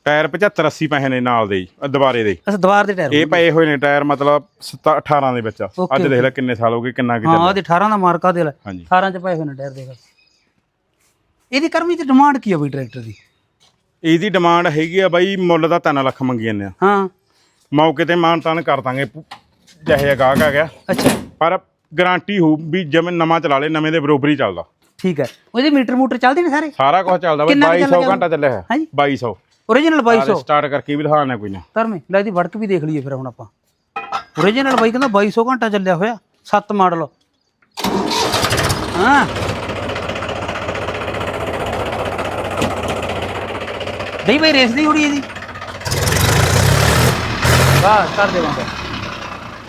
ਟਾਇਰ 75 80 ਪੈਸੇ ਨੇ ਨਾਲ ਦੇ ਜੀ ਦੁਬਾਰੇ ਦੇ। ਅਸ ਦੀਵਾਰ ਦੇ ਟਾਇਰ ਇਹ ਪਏ ਹੋਏ ਨੇ ਟਾਇਰ ਮਤਲਬ 17 18 ਦੇ ਵਿੱਚ। ਅੱਜ ਦੇਖ ਲੈ ਕਿੰਨੇ ਸਾਲ ਹੋ ਗਏ ਕਿੰਨਾ ਕਿ ਹਾਂ ਚੱਲਿਆ ਉਹਦੇ 18 ਦਾ ਮਾਰਕਾ ਦੇ ਲੈ। ਹਾਂਜੀ। 18 ਚ ਪਏ ਹੋਏ ਨੇ ਟਾਇਰ ਦੇਖ ਇਹਦੀ ਕਰਮੀ ਤੇ ਡਿਮਾਂਡ ਕੀ ਆ ਬਈ ਟਰੈਕਟਰ ਦੀ? ਇਹਦੀ ਡਿਮਾਂਡ ਹੈਗੀ ਆ ਬਾਈ ਮੁੱਲ ਦਾ 3 ਲੱਖ ਮੰਗੀ ਜਾਂਦੇ ਆ। ਹਾਂ। ਮੌਕੇ ਤੇ ਮਾਨਤਾਨ ਕਰ ਦਾਂਗੇ ਜਿਹੇ ਗਾਹਕ ਆ ਗਿਆ। ਅੱਛਾ। ਪਰ ਗਾਰੰਟੀ ਹੋ ਵੀ ਜਿਵੇਂ ਨਵਾਂ ਚਲਾ ਲੇ ਨਵੇਂ ਦੇ ਬਰੋਬਰ ਹੀ ਚੱਲਦਾ। ਠੀਕ ਹੈ ਉਹਦੇ ਮੀਟਰ ਮੂਟਰ ਚੱਲਦੇ ਨੇ ਸਾਰੇ? ਸਾਰਾ ਕੁਝ ਚੱਲਦਾ ਬਾਈ ਕਿੰਨਾ ਕੁ 2200 ਚੱਲ ਘੰਟਾ ਚੱਲਿਆ ਹੈ ਹਾਂਜੀ। 2200 ਓਰੀਜਨਲ 2200 ਸਟਾਰਟ ਕਰਕੇ ਵੀ ਦਿਖਾਣਾ ਕੋਈ ਨਾ। ਧਰਮੇ ਲੈ ਇਹਦੀ ਵੜਕ ਵੀ ਦੇਖ ਲਈਏ ਫਿਰ ਹੁਣ ਆਪਾਂ। ਓਰੀਜਨਲ ਬਾਈ ਕਹਿੰਦਾ 2200 ਘੰਟਾ ਚੱਲਿਆ ਹੋਇਆ। 7 ਮਾਡਲ ਹਾਂ। ਨਹੀਂ ਬਈ ਰੇਸ ਨਹੀਂ ਉੜੀ ਇਹਦੀ। ਵਾਹ ਕਰ ਦੇ ਬੰਦਾ।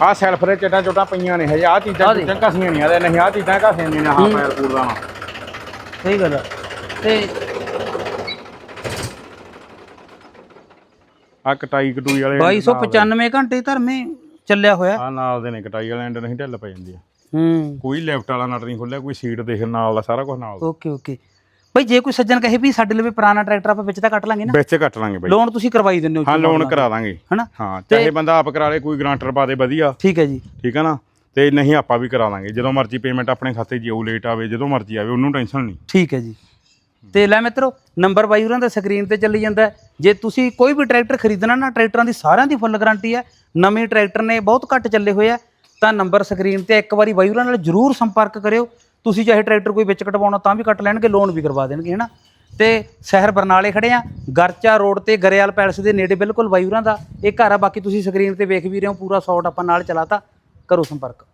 ਆਹ ਸੈਲਫ ਦੇ ਚਟਾ ਚੋਟਾ ਪਈਆਂ ਨੇ ਹਜੇ ਆਹ ਚੀਜ਼ਾਂ ਆਹ ਦੇਖ। ਚੀਜ਼ਾਂ ਘਸੀਆਂ ਨਹੀਂ ਆਦੇ ਨਹੀਂ ਆਹ ਚੀਜ਼ਾਂ ਘਸੀਆਂ ਨੇ ਹਾਂ। ਪੈਰ ਪੂਰ ਦਾ ਸਹੀ ਗੱਲ ਆ। ਤੇ ਆ ਕਟਾਈ ਕਟੂਈ ਵਾਲੇ 2295 ਘੰਟੇ ਧਰਮੇ ਚੱਲਿਆ ਹੋਇਆ। ਆ ਨਾਲ ਦੇ ਨੇ ਕਟਾਈ ਵਾਲੇ ਐਂਡ ਨਹੀਂ ਢਿੱਲ ਪੈ ਜਾਂਦੀ ਆ। ਹੂੰ। ਕੋਈ ਲੈਫਟ ਵਾਲਾ ਨਟ ਨਹੀਂ ਖੁੱਲਿਆ ਕੋਈ ਸੀਟ ਦੇਖ ਨਾਲ ਦਾ ਸਾਰਾ ਕੁਝ ਨਾਲ ਦਾ। Okay okay. ਬਈ ਜੇ ਕੋਈ ਸੱਜਣ ਕਹੇ ਵੀ ਸਾਡੇ ਲਈ ਪੁਰਾਣਾ ਟਰੈਕਟਰ ਆਪਾਂ ਵਿੱਚ ਤਾਂ ਕੱਟ ਲਾਂਗੇ ਨਾ। ਵਿੱਚ ਕੱਟ ਲਾਂਗੇ ਬਾਈ। ਲੋਨ ਤੁਸੀਂ ਕਰਵਾਈ ਦਿੰਦੇ ਹੋ ਹਾਂ ਲੋਨ ਕਰਾ ਦਾਂਗੇ। ਹਨਾ? ਹਾਂ ਚਾਹੇ ਬੰਦਾ ਆਪ ਕਰਾ ਲੇ ਕੋਈ ਗਰੰਟਰ ਪਾ ਦੇ ਵਧੀਆ। ਠੀਕ ਹੈ ਜੀ। ਠੀਕ ਹੈ ਨਾ? ਤੇ ਨਹੀਂ ਆਪਾਂ ਵੀ ਕਰਾ ਦਾਂਗੇ। ਜਦੋਂ ਮਰਜ਼ੀ ਪੇਮੈਂਟ ਆਪਣੇ ਖਾਤੇ 'ਚ ਆਉ ਲੇਟ ਆਵੇ ਜਦੋਂ ਮਰਜ਼ੀ ਆਵੇ ਉਹਨੂੰ ਟੈਨਸ਼ਨ ਨਹੀਂ। ਠੀਕ ਹੈ ਜੀ। ਤੇ ਲੈ ਮਿੱਤਰੋ ਨੰਬਰ ਬਾਈ ਹੋਰਾਂ ਦਾ ਸਕਰੀਨ ਤੇ ਚੱਲੀ ਜਾਂਦਾ। ਜੇ ਤੁਸੀਂ ਕੋਈ ਵੀ ਟਰੈਕਟਰ ਖਰੀਦਣਾ ਨਾ ਟਰੈਕਟਰਾਂ ਦੀ ਸਾਰਿਆਂ ਦੀ ਫੁੱਲ ਗਾਰੰਟੀ ਹੈ। ਨਵੇਂ ਟਰੈਕਟਰ ਨੇ ਬਹੁਤ ਘੱਟ ਚੱਲੇ ਹੋਏ ਆ ਤਾਂ ਨੰਬਰ ਸਕਰੀਨ ਤੇ ਇੱਕ ਵਾਰੀ ਬਾਈ ਹੋਰਾਂ ਨਾਲ ਜਰੂਰ ਸੰਪਰਕ ਕਰਿਓ। ਤੁਸੀਂ ਚਾਹੇ ਟਰੈਕਟਰ ਕੋਈ ਵਿੱਚ ਕਟਵਾਉਣਾ ਤਾਂ ਵੀ ਕੱਟ ਲੈਣਗੇ ਲੋਨ ਵੀ ਕਰਵਾ ਦੇਣਗੇ, ਹਨਾ? ਤੇ ਸ਼ਹਿਰ ਬਰਨਾਲੇ ਖੜੇ ਆ, ਗਰਚਾ ਰੋਡ ਤੇ ਗਰੇਵਾਲ ਪੈਲਸ ਦੇ ਨੇੜੇ ਬਿਲਕੁਲ ਬਾਈ ਦਾ, ਇਹ ਘਰ ਆ, ਬਾਕੀ ਤੁਸੀਂ ਸਕਰੀਨ ਤੇ ਵੇਖ ਵੀ ਰਹੇ ਹੋ, ਪੂਰਾ ਸ਼ਾਟ ਆਪਾਂ ਨਾਲ ਚਲਾਤਾ, ਕਰੋ ਸੰਪਰਕ।